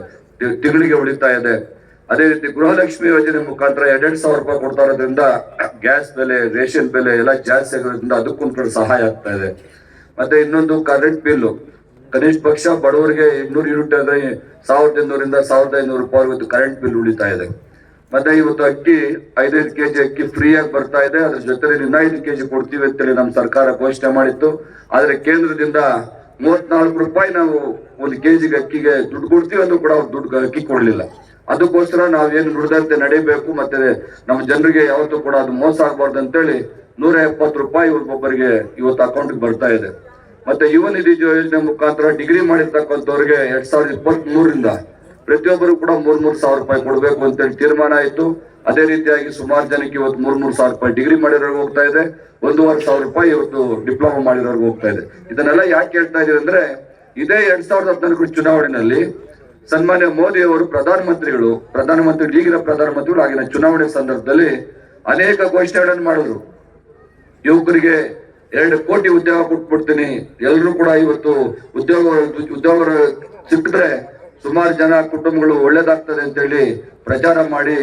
ತಿಂಗಳಿಗೆ ಉಳಿತಾ ಇದೆ. ಅದೇ ರೀತಿ ಗೃಹಲಕ್ಷ್ಮಿ ಯೋಜನೆ ಮುಖಾಂತರ ಎರಡೆರಡು ಸಾವಿರ ರೂಪಾಯಿ ಕೊಡ್ತಾ ಇರೋದ್ರಿಂದ ಗ್ಯಾಸ್ ಬೆಲೆ, ರೇಷನ್ ಬೆಲೆ ಎಲ್ಲ ಜಾಸ್ತಿ ಆಗಿರೋದ್ರಿಂದ ಅದಕ್ಕೂ ಕಡೆ ಸಹಾಯ ಆಗ್ತಾ ಇದೆ. ಮತ್ತೆ ಇನ್ನೊಂದು ಕರೆಂಟ್ ಬಿಲ್ ಕನಿಷ್ಠ ಪಕ್ಷ ಬಡವರಿಗೆ ಇನ್ನೂರು ಯೂನಿಟ್ ಅಂದ್ರೆ ಸಾವಿರದ ಇನ್ನೂರಿಂದ ಸಾವಿರದ ಐನೂರು ರೂಪಾಯಿ ಇವತ್ತು ಕರೆಂಟ್ ಬಿಲ್ ಉಳಿತಾ ಇದೆ. ಮತ್ತೆ ಇವತ್ತು ಅಕ್ಕಿ ಐದೈದು ಕೆಜಿ ಅಕ್ಕಿ ಫ್ರೀ ಆಗಿ ಬರ್ತಾ ಇದೆ. ಅದ್ರ ಜೊತೆ ಇನ್ನೈದು ಕೆಜಿ ಕೊಡ್ತೀವಿ ಅಂತೇಳಿ ನಮ್ಮ ಸರ್ಕಾರ ಘೋಷಣೆ ಮಾಡಿತ್ತು. ಆದ್ರೆ ಕೇಂದ್ರದಿಂದ ಮೂವತ್ನಾಲ್ಕು ರೂಪಾಯಿ ನಾವು ಒಂದು ಕೆಜಿಗೆ ಅಕ್ಕಿಗೆ ದುಡ್ಡು ಕೊಡ್ತೀವಿ ಅಂದ್ರೂ ಕೂಡ ಅವ್ರು ದುಡ್ಡು ಅಕ್ಕಿ ಕೊಡ್ಲಿಲ್ಲ. ಅದಕ್ಕೋಸ್ಕರ ನಾವೇನು ನುಡಿದಂತೆ ನಡಿಬೇಕು ಮತ್ತೆ ನಮ್ಮ ಜನರಿಗೆ ಯಾವತ್ತೂ ಕೂಡ ಅದು ಮೋಸ ಆಗ್ಬಾರ್ದು ಅಂತೇಳಿ ನೂರ ಎಪ್ಪತ್ತು ರೂಪಾಯಿ ಒಬ್ಬೊಬ್ಬರಿಗೆ ಇವತ್ತು ಅಕೌಂಟ್ಗೆ ಬರ್ತಾ ಇದೆ. ಮತ್ತೆ ಯುವ ನಿಧಿ ಯೋಜನೆ ಮುಖಾಂತರ ಡಿಗ್ರಿ ಮಾಡಿರ್ತಕ್ಕಂಥವ್ರಿಗೆ ಎರಡ್ ಸಾವಿರದ ಇಪ್ಪತ್ತ್ ಮೂರರಿಂದ ಪ್ರತಿಯೊಬ್ಬರು ಕೂಡ ಮೂರ್ ಮೂರ್ ಸಾವಿರ ರೂಪಾಯಿ ಕೊಡ್ಬೇಕು ಅಂತೇಳಿ ತೀರ್ಮಾನ ಆಯ್ತು. ಅದೇ ರೀತಿಯಾಗಿ ಸುಮಾರು ಜನಕ್ಕೆ ಇವತ್ತು ಮೂರ್ ಮೂರ್ ಸಾವಿರ ರೂಪಾಯಿ ಡಿಗ್ರಿ ಮಾಡಿರೋರ್ಗೆ ಹೋಗ್ತಾ ಇದೆ. ಒಂದೂವರೆ ಸಾವಿರ ರೂಪಾಯಿ ಇವತ್ತು ಡಿಪ್ಲೊಮಾ ಮಾಡಿರೋರ್ಗೆ ಹೋಗ್ತಾ ಇದೆ. ಇದನ್ನೆಲ್ಲ ಯಾಕೆ ಹೇಳ್ತಾ ಇದೀವಿ ಅಂದ್ರೆ, ಇದೇ ಎರಡ್ ಸಾವಿರದ ಹದಿನಾಲ್ಕು ಚುನಾವಣೆಯಲ್ಲಿ ಸನ್ಮಾನ್ಯ ಮೋದಿ ಅವರು ಪ್ರಧಾನಮಂತ್ರಿಗಳು, ಪ್ರಧಾನಮಂತ್ರಿ ಈಗಿನ ಪ್ರಧಾನಮಂತ್ರಿಗಳು ಆಗಿನ ಚುನಾವಣೆ ಸಂದರ್ಭದಲ್ಲಿ ಅನೇಕ ಘೋಷಣೆಗಳನ್ನು ಮಾಡಿದ್ರು. ಯುವಕರಿಗೆ ಎರಡು ಕೋಟಿ ಉದ್ಯೋಗ ಕೊಟ್ಬಿಡ್ತೀನಿ. ಎಲ್ಲರೂ ಕೂಡ ಇವತ್ತು ಉದ್ಯೋಗ ಉದ್ಯೋಗ ಸಿಕ್ಕಿದ್ರೆ ಸುಮಾರು ಜನ ಕುಟುಂಬಗಳು ಒಳ್ಳೇದಾಗ್ತದೆ ಅಂತ ಹೇಳಿ ಪ್ರಚಾರ ಮಾಡಿ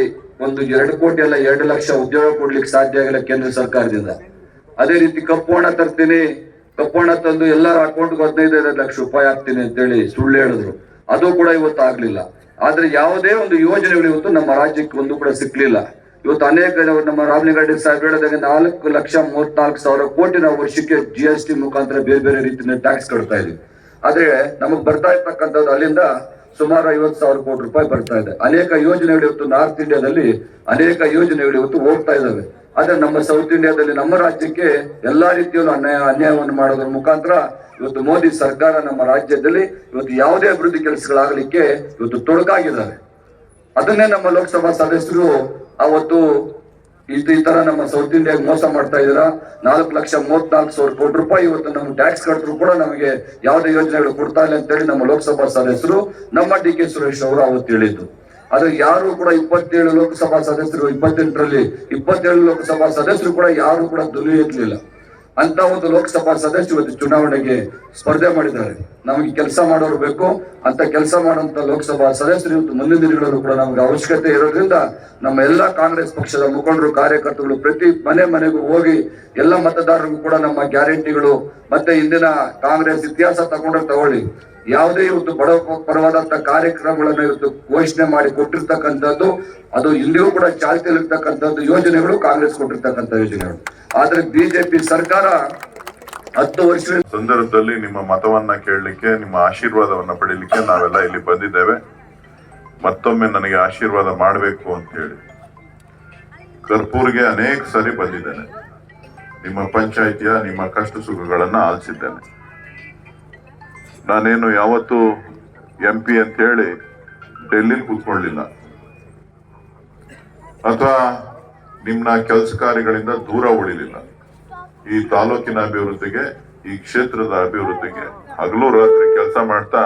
ಒಂದು ಎರಡು ಕೋಟಿ ಅಲ್ಲ ಎರಡು ಲಕ್ಷ ಉದ್ಯೋಗ ಕೊಡ್ಲಿಕ್ಕೆ ಸಾಧ್ಯ ಆಗಿಲ್ಲ ಕೇಂದ್ರ ಸರ್ಕಾರದಿಂದ. ಅದೇ ರೀತಿ ಕಪ್ಪು ಹಣ ತರ್ತೀನಿ, ಕಪ್ಪು ಹಣ ತಂದು ಎಲ್ಲರ ಅಕೌಂಟ್ಗೆ ಹದಿನೈದು ಲಕ್ಷ ರೂಪಾಯಿ ಹಾಕ್ತೀನಿ ಅಂತೇಳಿ ಸುಳ್ಳು ಹೇಳಿದ್ರು. ಅದು ಕೂಡ ಇವತ್ತು ಆಗ್ಲಿಲ್ಲ. ಆದ್ರೆ ಯಾವುದೇ ಒಂದು ಯೋಜನೆಗಳು ಇವತ್ತು ನಮ್ಮ ರಾಜ್ಯಕ್ಕೆ ಒಂದು ಕೂಡ ಸಿಕ್ಲಿಲ್ಲ. ಇವತ್ತು ಅನೇಕ ನಮ್ಮ ರಾಮಲಿಂಗಾರೆಡ್ಡಿ ಸಾಹೇಬ್ ಹೇಳಿದಾಗ ನಾಲ್ಕು ಲಕ್ಷ ಮೂವತ್ನಾಲ್ಕು ಸಾವಿರ ಕೋಟಿ ನಾವು ವರ್ಷಕ್ಕೆ ಜಿ ಎಸ್ ಟಿ ಮುಖಾಂತರ ಬೇರೆ ಬೇರೆ ರೀತಿಯ ಟ್ಯಾಕ್ಸ್ ಕಟ್ತಾ ಇದೀವಿ ಆದ್ರೆ ನಮಗ್ ಬರ್ತಾ ಇರ್ತಕ್ಕಂಥದ್ದು ಅಲ್ಲಿಂದ ಸುಮಾರು ಐವತ್ತು ಸಾವಿರ ಕೋಟಿ ರೂಪಾಯಿ ಬರ್ತಾ ಇದೆ. ಅನೇಕ ಯೋಜನೆಗಳು ಇವತ್ತು ನಾರ್ತ್ ಇಂಡಿಯಾದಲ್ಲಿ ಅನೇಕ ಯೋಜನೆಗಳು ಇವತ್ತು ಹೋಗ್ತಾ ಇದ್ದಾವೆ ಆದ್ರೆ ನಮ್ಮ ಸೌತ್ ಇಂಡಿಯಾದಲ್ಲಿ ನಮ್ಮ ರಾಜ್ಯಕ್ಕೆ ಎಲ್ಲಾ ರೀತಿಯಲ್ಲೂ ಅನ್ಯಾಯ, ಅನ್ಯಾಯವನ್ನು ಮಾಡೋದ್ರ ಮುಖಾಂತರ ಇವತ್ತು ಮೋದಿ ಸರ್ಕಾರ ನಮ್ಮ ರಾಜ್ಯದಲ್ಲಿ ಇವತ್ತು ಯಾವುದೇ ಅಭಿವೃದ್ಧಿ ಕೆಲಸಗಳಾಗಲಿಕ್ಕೆ ಇವತ್ತು ತೊಡಕಾಗಿದ್ದಾರೆ. ಅದನ್ನೇ ನಮ್ಮ ಲೋಕಸಭಾ ಸದಸ್ಯರು ಅವತ್ತು ಈ- ಈ ತರ ನಮ್ಮ ಸೌತ್ ಇಂಡಿಯಾಗ ಮೋಸ ಮಾಡ್ತಾ ಇದ್ರ ನಾಲ್ಕು ಲಕ್ಷ ಮೂವತ್ನಾಲ್ಕು ಸಾವಿರ ಕೋಟಿ ರೂಪಾಯಿ ಇವತ್ತು ನಮ್ಮ ಟ್ಯಾಕ್ಸ್ ಕಟ್ಟಿದ್ರು ಕೂಡ ನಮಗೆ ಯಾವುದೇ ಯೋಜನೆಗಳು ಕೊಡ್ತಾ ಇಲ್ಲ ಅಂತೇಳಿ ನಮ್ಮ ಲೋಕಸಭಾ ಸದಸ್ಯರು, ನಮ್ಮ ಡಿ ಕೆ ಸುರೇಶ್ ಅವರು ಅವತ್ತು ಹೇಳಿದ್ದು. ಆದ್ರೆ ಯಾರು ಕೂಡ ಇಪ್ಪತ್ತೇಳು ಲೋಕಸಭಾ ಸದಸ್ಯರು ಇಪ್ಪತ್ತೆಂಟರಲ್ಲಿ, ಇಪ್ಪತ್ತೇಳು ಲೋಕಸಭಾ ಸದಸ್ಯರು ಕೂಡ ಯಾರು ಕೂಡ ಧ್ವನಿ ಅಂತ ಒಂದು ಲೋಕಸಭಾ ಸದಸ್ಯರು ಇವತ್ತು ಚುನಾವಣೆಗೆ ಸ್ಪರ್ಧೆ ಮಾಡಿದ್ದಾರೆ. ನಮಗೆ ಕೆಲಸ ಮಾಡೋರು ಬೇಕು. ಅಂತ ಕೆಲಸ ಮಾಡುವಂತ ಲೋಕಸಭಾ ಸದಸ್ಯರು ಇವತ್ತು ಮುಂದಿನ ದಿನಗಳಲ್ಲೂ ಕೂಡ ನಮ್ಗೆ ಅವಶ್ಯಕತೆ ಇರೋದ್ರಿಂದ ನಮ್ಮ ಎಲ್ಲಾ ಕಾಂಗ್ರೆಸ್ ಪಕ್ಷದ ಮುಖಂಡರು ಕಾರ್ಯಕರ್ತರು ಪ್ರತಿ ಮನೆ ಮನೆಗೂ ಹೋಗಿ ಎಲ್ಲ ಮತದಾರರಿಗೂ ಕೂಡ ನಮ್ಮ ಗ್ಯಾರಂಟಿಗಳು ಮತ್ತೆ ಇಂದಿನ ಕಾಂಗ್ರೆಸ್ ಇತಿಹಾಸ ತಗೊಂಡ್ರೆ ತಗೊಳ್ಳಿ. ಯಾವುದೇ ಇವತ್ತು ಬಡ ಪರವಾದಂತ ಕಾರ್ಯಕ್ರಮಗಳನ್ನು ಇವತ್ತು ಘೋಷಣೆ ಮಾಡಿ ಕೊಟ್ಟಿರ್ತಕ್ಕಂಥದ್ದು, ಅದು ಇಲ್ಲಿಯೂ ಕೂಡ ಚಾಲ್ತಿಯಲ್ಲಿರ್ತಕ್ಕಂಥದ್ದು ಯೋಜನೆಗಳು ಕಾಂಗ್ರೆಸ್ ಕೊಟ್ಟಿರ್ತಕ್ಕಂಥ ಯೋಜನೆಗಳು. ಆದ್ರೆ ಬಿಜೆಪಿ ಸರ್ಕಾರ ಹತ್ತು ವರ್ಷ ಸಂದರ್ಭದಲ್ಲಿ ನಿಮ್ಮ ಮತವನ್ನ ಕೇಳಲಿಕ್ಕೆ, ನಿಮ್ಮ ಆಶೀರ್ವಾದವನ್ನ ಪಡೀಲಿಕ್ಕೆ ನಾವೆಲ್ಲ ಇಲ್ಲಿ ಬಂದಿದ್ದೇವೆ. ಮತ್ತೊಮ್ಮೆ ನನಗೆ ಆಶೀರ್ವಾದ ಮಾಡಬೇಕು ಅಂತ ಹೇಳಿ. ಕರ್ಪೂರ್ಗೆ ಅನೇಕ ಸಾರಿ ಬಂದಿದ್ದೇನೆ. ನಿಮ್ಮ ಪಂಚಾಯಿತಿಯ ನಿಮ್ಮ ಕಷ್ಟ ಸುಖಗಳನ್ನ ಆಲಿಸಿದ್ದೇನೆ. ನಾನೇನು ಯಾವತ್ತು ಎಂ ಪಿ ಅಂತ ಹೇಳಿ ಡೆಲ್ಲಿಲಿ ಕೂತ್ಕೊಳ್ಳಿಲ್ಲ. ಅಥವಾ ನಿಮ್ಮ ಕೆಲಸ ಕಾರ್ಯಗಳಿಂದ ದೂರ ಉಳಿಲಿಲ್ಲ. ಈ ತಾಲೂಕಿನ ಅಭಿವೃದ್ಧಿಗೆ, ಈ ಕ್ಷೇತ್ರದ ಅಭಿವೃದ್ಧಿಗೆ ಹಗಲು ರಾತ್ರಿ ಕೆಲಸ ಮಾಡ್ತಾ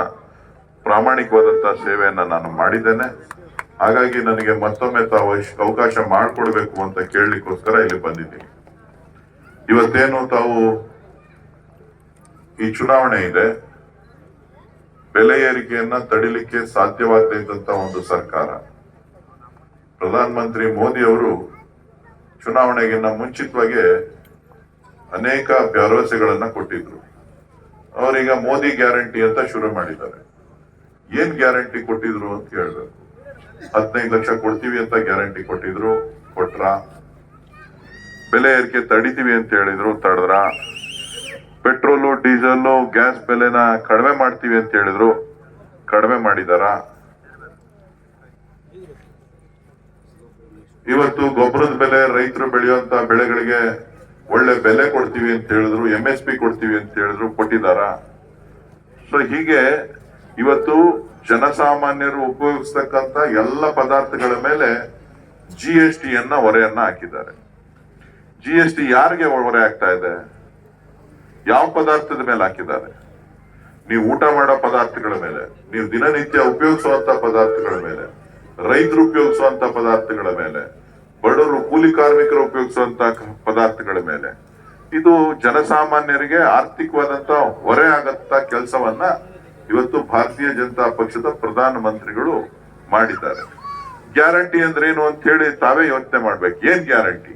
ಪ್ರಾಮಾಣಿಕವಾದಂತಹ ಸೇವೆಯನ್ನ ನಾನು ಮಾಡಿದ್ದೇನೆ. ಹಾಗಾಗಿ ನನಗೆ ಮತ್ತೊಮ್ಮೆ ತಾವು ಅವಕಾಶ ಮಾಡಿಕೊಡ್ಬೇಕು ಅಂತ ಕೇಳಲಿಕ್ಕೋಸ್ಕರ ಇಲ್ಲಿ ಬಂದಿದ್ದೀನಿ. ಇವತ್ತೇನು ತಾವು ಈ ಚುನಾವಣೆ ಇದೆ. ಬೆಲೆ ಏರಿಕೆಯನ್ನ ತಡಿಲಿಕ್ಕೆ ಸಾಧ್ಯವಾಗದೇ ಇದ್ದಂತ ಒಂದು ಸರ್ಕಾರ. ಪ್ರಧಾನಮಂತ್ರಿ ಮೋದಿ ಅವರು ಚುನಾವಣೆಗಿನ್ನ ಮುಂಚಿತವಾಗಿ ಅನೇಕ ಭರವಸೆಗಳನ್ನ ಕೊಟ್ಟಿದ್ರು. ಅವರೀಗ ಮೋದಿ ಗ್ಯಾರಂಟಿ ಅಂತ ಶುರು ಮಾಡಿದ್ದಾರೆ. ಏನ್ ಗ್ಯಾರಂಟಿ ಕೊಟ್ಟಿದ್ರು ಅಂತ ಹೇಳ್ಬೇಕು. ಹದಿನೈದು ಲಕ್ಷ ಕೊಡ್ತೀವಿ ಅಂತ ಗ್ಯಾರಂಟಿ ಕೊಟ್ಟಿದ್ರು, ಕೊಟ್ರ? ಬೆಲೆ ಏರಿಕೆ ತಡಿತೀವಿ ಅಂತ ಹೇಳಿದ್ರು, ತಡದ್ರ? ಪೆಟ್ರೋಲು ಡೀಸೆಲ್ ಗ್ಯಾಸ್ ಬೆಲೆನ ಕಡಿಮೆ ಮಾಡ್ತೀವಿ ಅಂತ ಹೇಳಿದ್ರು, ಕಡಿಮೆ ಮಾಡಿದಾರ? ಇವತ್ತು ಗೊಬ್ಬರದ ಬೆಲೆ ರೈತರು ಬೆಳೆಯುವಂತ ಬೆಳೆಗಳಿಗೆ ಒಳ್ಳೆ ಬೆಲೆ ಕೊಡ್ತೀವಿ ಅಂತ ಹೇಳಿದ್ರು ಎಂ ಎಸ್ ಪಿ ಕೊಡ್ತೀವಿ ಅಂತ ಹೇಳಿದ್ರು ಕೊಟ್ಟಿದಾರ ಸೊ ಹೀಗೆ ಇವತ್ತು ಜನಸಾಮಾನ್ಯರು ಉಪಯೋಗಿಸ್ತಕ್ಕಂತ ಎಲ್ಲ ಪದಾರ್ಥಗಳ ಮೇಲೆ ಜಿ ಎಸ್ ಟಿ ಅನ್ನ ಹೊರೆಯನ್ನ ಹಾಕಿದ್ದಾರೆ. ಜಿ ಎಸ್ ಟಿ ಯಾರಿಗೆ ಹೊರೆ ಆಗ್ತಾ ಇದೆ? ಯಾವ ಪದಾರ್ಥದ ಮೇಲೆ ಹಾಕಿದ್ದಾರೆ? ನೀವು ಊಟ ಮಾಡೋ ಪದಾರ್ಥಗಳ ಮೇಲೆ, ನೀವು ದಿನನಿತ್ಯ ಉಪಯೋಗಿಸುವಂತ ಪದಾರ್ಥಗಳ ಮೇಲೆ, ರೈತರು ಉಪಯೋಗಿಸುವಂತ ಪದಾರ್ಥಗಳ ಮೇಲೆ. ಬಡವರು ಕೂಲಿ ಕಾರ್ಮಿಕರು ಉಪಯೋಗಿಸುವಂತ ಪದಾರ್ಥಗಳ ಮೇಲೆ. ಇದು ಜನಸಾಮಾನ್ಯರಿಗೆ ಆರ್ಥಿಕವಾದಂತ ಹೊರೆ ಆಗಂತ ಕೆಲಸವನ್ನ ಇವತ್ತು ಭಾರತೀಯ ಜನತಾ ಪಕ್ಷದ ಪ್ರಧಾನ ಮಂತ್ರಿಗಳು ಮಾಡಿದ್ದಾರೆ. ಗ್ಯಾರಂಟಿ ಅಂದ್ರೆ ಏನು ಅಂತ ಹೇಳಿ ತಾವೇ ಯೋಚನೆ ಮಾಡ್ಬೇಕು. ಏನ್ guarantee?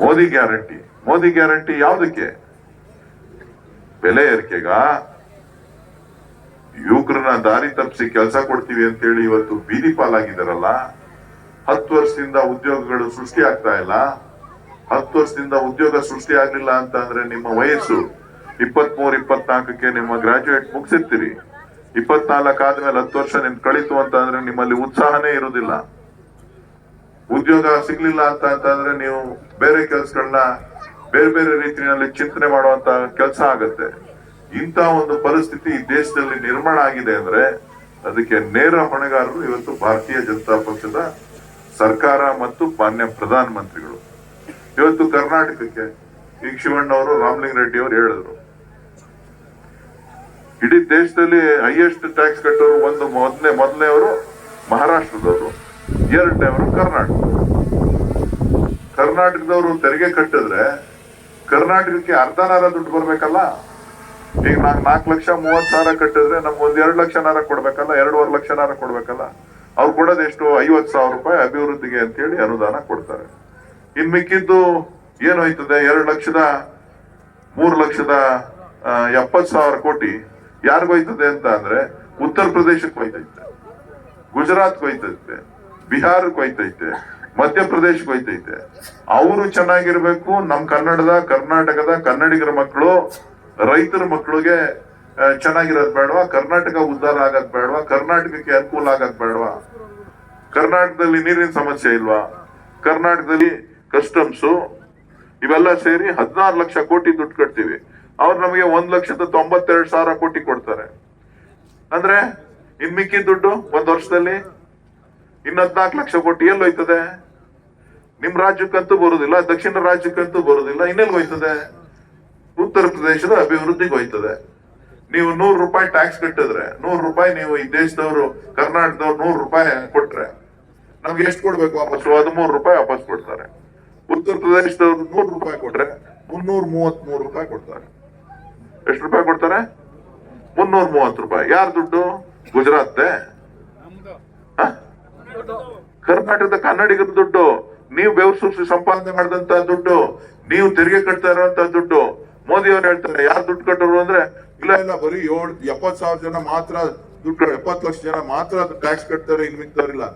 Modi guarantee. Modi guarantee ಯಾವುದಕ್ಕೆ? ಬೆಲೆ ಏರಿಕೆಗ? ಯುವಕರನ್ನ ದಾರಿ ತಪ್ಪಿಸಿ ಕೆಲಸ ಕೊಡ್ತೀವಿ ಅಂತ ಹೇಳಿ ಇವತ್ತು ಬೀದಿ ಪಾಲಾಗಿದಾರಲ್ಲ ಹತ್ತು ವರ್ಷದಿಂದ ಉದ್ಯೋಗಗಳು ಸೃಷ್ಟಿ ಆಗ್ತಾ ಇಲ್ಲ. ಹತ್ತು ವರ್ಷದಿಂದ ಉದ್ಯೋಗ ಸೃಷ್ಟಿ ಆಗ್ಲಿಲ್ಲ ಅಂತ ಅಂದ್ರೆ ನಿಮ್ಮ ವಯಸ್ಸು ಇಪ್ಪತ್ಮೂರ್, ಇಪ್ಪತ್ನಾಲ್ಕಕ್ಕೆ ನಿಮ್ಮ ಗ್ರಾಜುಯೇಟ್ ಮುಗಿಸಿರ್ತೀರಿ. ಇಪ್ಪತ್ನಾಲ್ಕು ಆದ್ಮೇಲೆ ಹತ್ತು ವರ್ಷ ನಿಮ್ ಕಳಿತು ಅಂತ ಅಂದ್ರೆ ನಿಮ್ಮಲ್ಲಿ ಉತ್ಸಾಹನೇ ಇರುವುದಿಲ್ಲ. ಉದ್ಯೋಗ ಸಿಗ್ಲಿಲ್ಲ ಅಂತ ಅಂತಂದ್ರೆ ನೀವು ಬೇರೆ ಕೆಲಸಗಳನ್ನ ಬೇರೆ ಬೇರೆ ರೀತಿಯಲ್ಲಿ ಚಿಂತನೆ ಮಾಡುವಂತ ಕೆಲಸ ಆಗತ್ತೆ. ಇಂತ ಒಂದು ಪರಿಸ್ಥಿತಿ ಈ ದೇಶದಲ್ಲಿ ನಿರ್ಮಾಣ ಆಗಿದೆ ಅಂದ್ರೆ ಅದಕ್ಕೆ ನೇರ ಹೊಣೆಗಾರರು ಇವತ್ತು ಭಾರತೀಯ ಜನತಾ ಪಕ್ಷದ ಸರ್ಕಾರ ಮತ್ತು ಮಾನ್ಯ ಪ್ರಧಾನ ಮಂತ್ರಿಗಳು. ಇವತ್ತು ಕರ್ನಾಟಕಕ್ಕೆ ಈಗ ಶಿವಣ್ಣವರು ರಾಮಲಿಂಗ ರೆಡ್ಡಿ ಅವರು ಹೇಳಿದ್ರು. ಇಡೀ ದೇಶದಲ್ಲಿ ಹೈಯೆಸ್ಟ್ ಟ್ಯಾಕ್ಸ್ ಕಟ್ಟೋರು ಒಂದು ಮೊದಲನೇ ಅವರು ಮಹಾರಾಷ್ಟ್ರದವರು ಎರಡನೇವರು ಕರ್ನಾಟಕ. ಕರ್ನಾಟಕದವರು ತೆರಿಗೆ ಕಟ್ಟಿದ್ರೆ ಕರ್ನಾಟಕಕ್ಕೆ ಅರ್ಧನಾರ ದುಡ್ಡು ಬರ್ಬೇಕಲ್ಲ? ಈಗ ನಾಲ್ಕು ಲಕ್ಷ ಮೂವತ್ ಸಾವಿರ ಕಟ್ಟಿದ್ರೆ ನಮ್ಗೆ ಒಂದ್ ಎರಡು ಲಕ್ಷ ನಾರ ಕೊಡ್ಬೇಕಲ್ಲ? ಎರಡೂವರೆ ಲಕ್ಷ ನಾರ ಕೊಡ್ಬೇಕಲ್ಲ? ಅವ್ರು ಕೊಡೋದು ಎಷ್ಟು? ಐವತ್ ಸಾವಿರ ರೂಪಾಯಿ ಅಭಿವೃದ್ಧಿಗೆ ಅಂತೇಳಿ ಅನುದಾನ ಕೊಡ್ತಾರೆ. ಇನ್ ಮಿಕ್ಕಿದ್ದು ಏನಾಯ್ತದೆ ಎರಡು ಲಕ್ಷದ, ಮೂರು ಲಕ್ಷದ ಎಪ್ಪತ್ತು ಸಾವಿರ ಕೋಟಿ ಯಾರಿಗೋಯ್ತದೆ ಅಂತ ಅಂದ್ರೆ ಉತ್ತರ ಪ್ರದೇಶಕ್ಕೆ ಹೋಯ್ತೈತೆ. ಗುಜರಾತ್ ಹೋಯ್ತೈತೆ. ಬಿಹಾರಕ್ಕೆ ಹೋಯ್ತೈತೆ. ಮಧ್ಯಪ್ರದೇಶಕ್ಕೆ ಹೋಯ್ತೈತೆ. ಅವರು ಚೆನ್ನಾಗಿರ್ಬೇಕು. ನಮ್ಮ ಕನ್ನಡದ, ಕರ್ನಾಟಕದ ಕನ್ನಡಿಗರ ಮಕ್ಕಳು, ರೈತರ ಮಕ್ಕಳಿಗೆ ಚೆನ್ನಾಗಿರೋದು ಬೇಡವಾ? ಕರ್ನಾಟಕ ಉದ್ಧಾರ ಆಗದ್ ಬೇಡವಾ? ಕರ್ನಾಟಕಕ್ಕೆ ಅನುಕೂಲ ಆಗದ್ ಬೇಡವಾ? ಕರ್ನಾಟಕದಲ್ಲಿ ನೀರಿನ ಸಮಸ್ಯೆ ಇಲ್ವಾ? ಕರ್ನಾಟಕದಲ್ಲಿ ಕಸ್ಟಮ್ಸ್ ಇವೆಲ್ಲ ಸೇರಿ ಹದಿನಾರು ಲಕ್ಷ ಕೋಟಿ ದುಡ್ಡು ಕಟ್ತೀವಿ. ಅವ್ರು ನಮಗೆ ಒಂದ್ ಲಕ್ಷದ ತೊಂಬತ್ತೆರಡು ಸಾವಿರ ಕೋಟಿ ಕೊಡ್ತಾರೆ. ಅಂದ್ರೆ ಇನ್ ಮಿಕ್ಕಿ ದುಡ್ಡು ಒಂದ್ ವರ್ಷದಲ್ಲಿ ಇನ್ ಹದ್ನಾಲ್ಕು ಲಕ್ಷ ಕೋಟಿ ಎಲ್ಲಿ ಹೋಯ್ತದೆ ನಿಮ್ ರಾಜ್ಯಕ್ಕಂತೂ ಬರುದಿಲ್ಲ, ದಕ್ಷಿಣ ರಾಜ್ಯಕ್ಕಂತೂ ಬರುದಿಲ್ಲ, ಇನ್ನೆಲ್ಲಿ ಹೋಯ್ತದೆ? ಉತ್ತರ ಪ್ರದೇಶದ ಅಭಿವೃದ್ಧಿಗೆ ಹೋಯ್ತದೆ. ನೀವು ನೂರು ರೂಪಾಯಿ ಟ್ಯಾಕ್ಸ್ ಕಟ್ಟಿದ್ರೆ, ನೂರು ರೂಪಾಯಿ ನೀವು ಈ ದೇಶದವರು, ಕರ್ನಾಟಕದವ್ರು ನೂರು ರೂಪಾಯಿ ಕೊಟ್ರೆ ನಮ್ಗೆ ಎಷ್ಟು ಕೊಡ್ಬೇಕು ವಾಪಸ್? ಹದಿಮೂರು ರೂಪಾಯಿ ವಾಪಸ್ ಕೊಡ್ತಾರೆ. ಉತ್ತರ ಪ್ರದೇಶದವ್ರು ನೂರು ರೂಪಾಯಿ ಕೊಟ್ರೆ ಮುನ್ನೂರ ಮೂವತ್ತ್ ಮೂರು ರೂಪಾಯಿ ಕೊಡ್ತಾರೆ. ಎಷ್ಟು ರೂಪಾಯಿ ಕೊಡ್ತಾರೆ? ಮುನ್ನೂರ ಮೂವತ್ತು ರೂಪಾಯಿ. ಯಾರ ದುಡ್ಡು? ಗುಜರಾತ್ ಕರ್ನಾಟಕದ ಕನ್ನಡಿಗರ ದುಡ್ಡು. ನೀವು ಬೆವರು ಸುರಿಸಿ ಸಂಪಾದನೆ ಮಾಡಿದಂತ ದುಡ್ಡು. ನೀವು ತೆರಿಗೆ ಕಟ್ತಾ ಇರುವಂತ ದುಡ್ಡು. ಮೋದಿ ಅವ್ರು ಹೇಳ್ತಾರೆ, ಯಾರು ದುಡ್ಡು ಕಟ್ಟೋರು ಅಂದ್ರೆ, ಇಲ್ಲ ಇಲ್ಲ, ಬರೀ ಏಳು ಎಪ್ಪತ್ ಸಾವಿರ ಜನ ಮಾತ್ರ ದುಡ್ಡು, ಎಪ್ಪತ್ತು ಲಕ್ಷ ಜನ ಮಾತ್ರ ಟ್ಯಾಕ್ಸ್ ಕಟ್ತಾರೆ ಇನ್ ಮಿಕ್ತವ್ರಿಲ್ಲ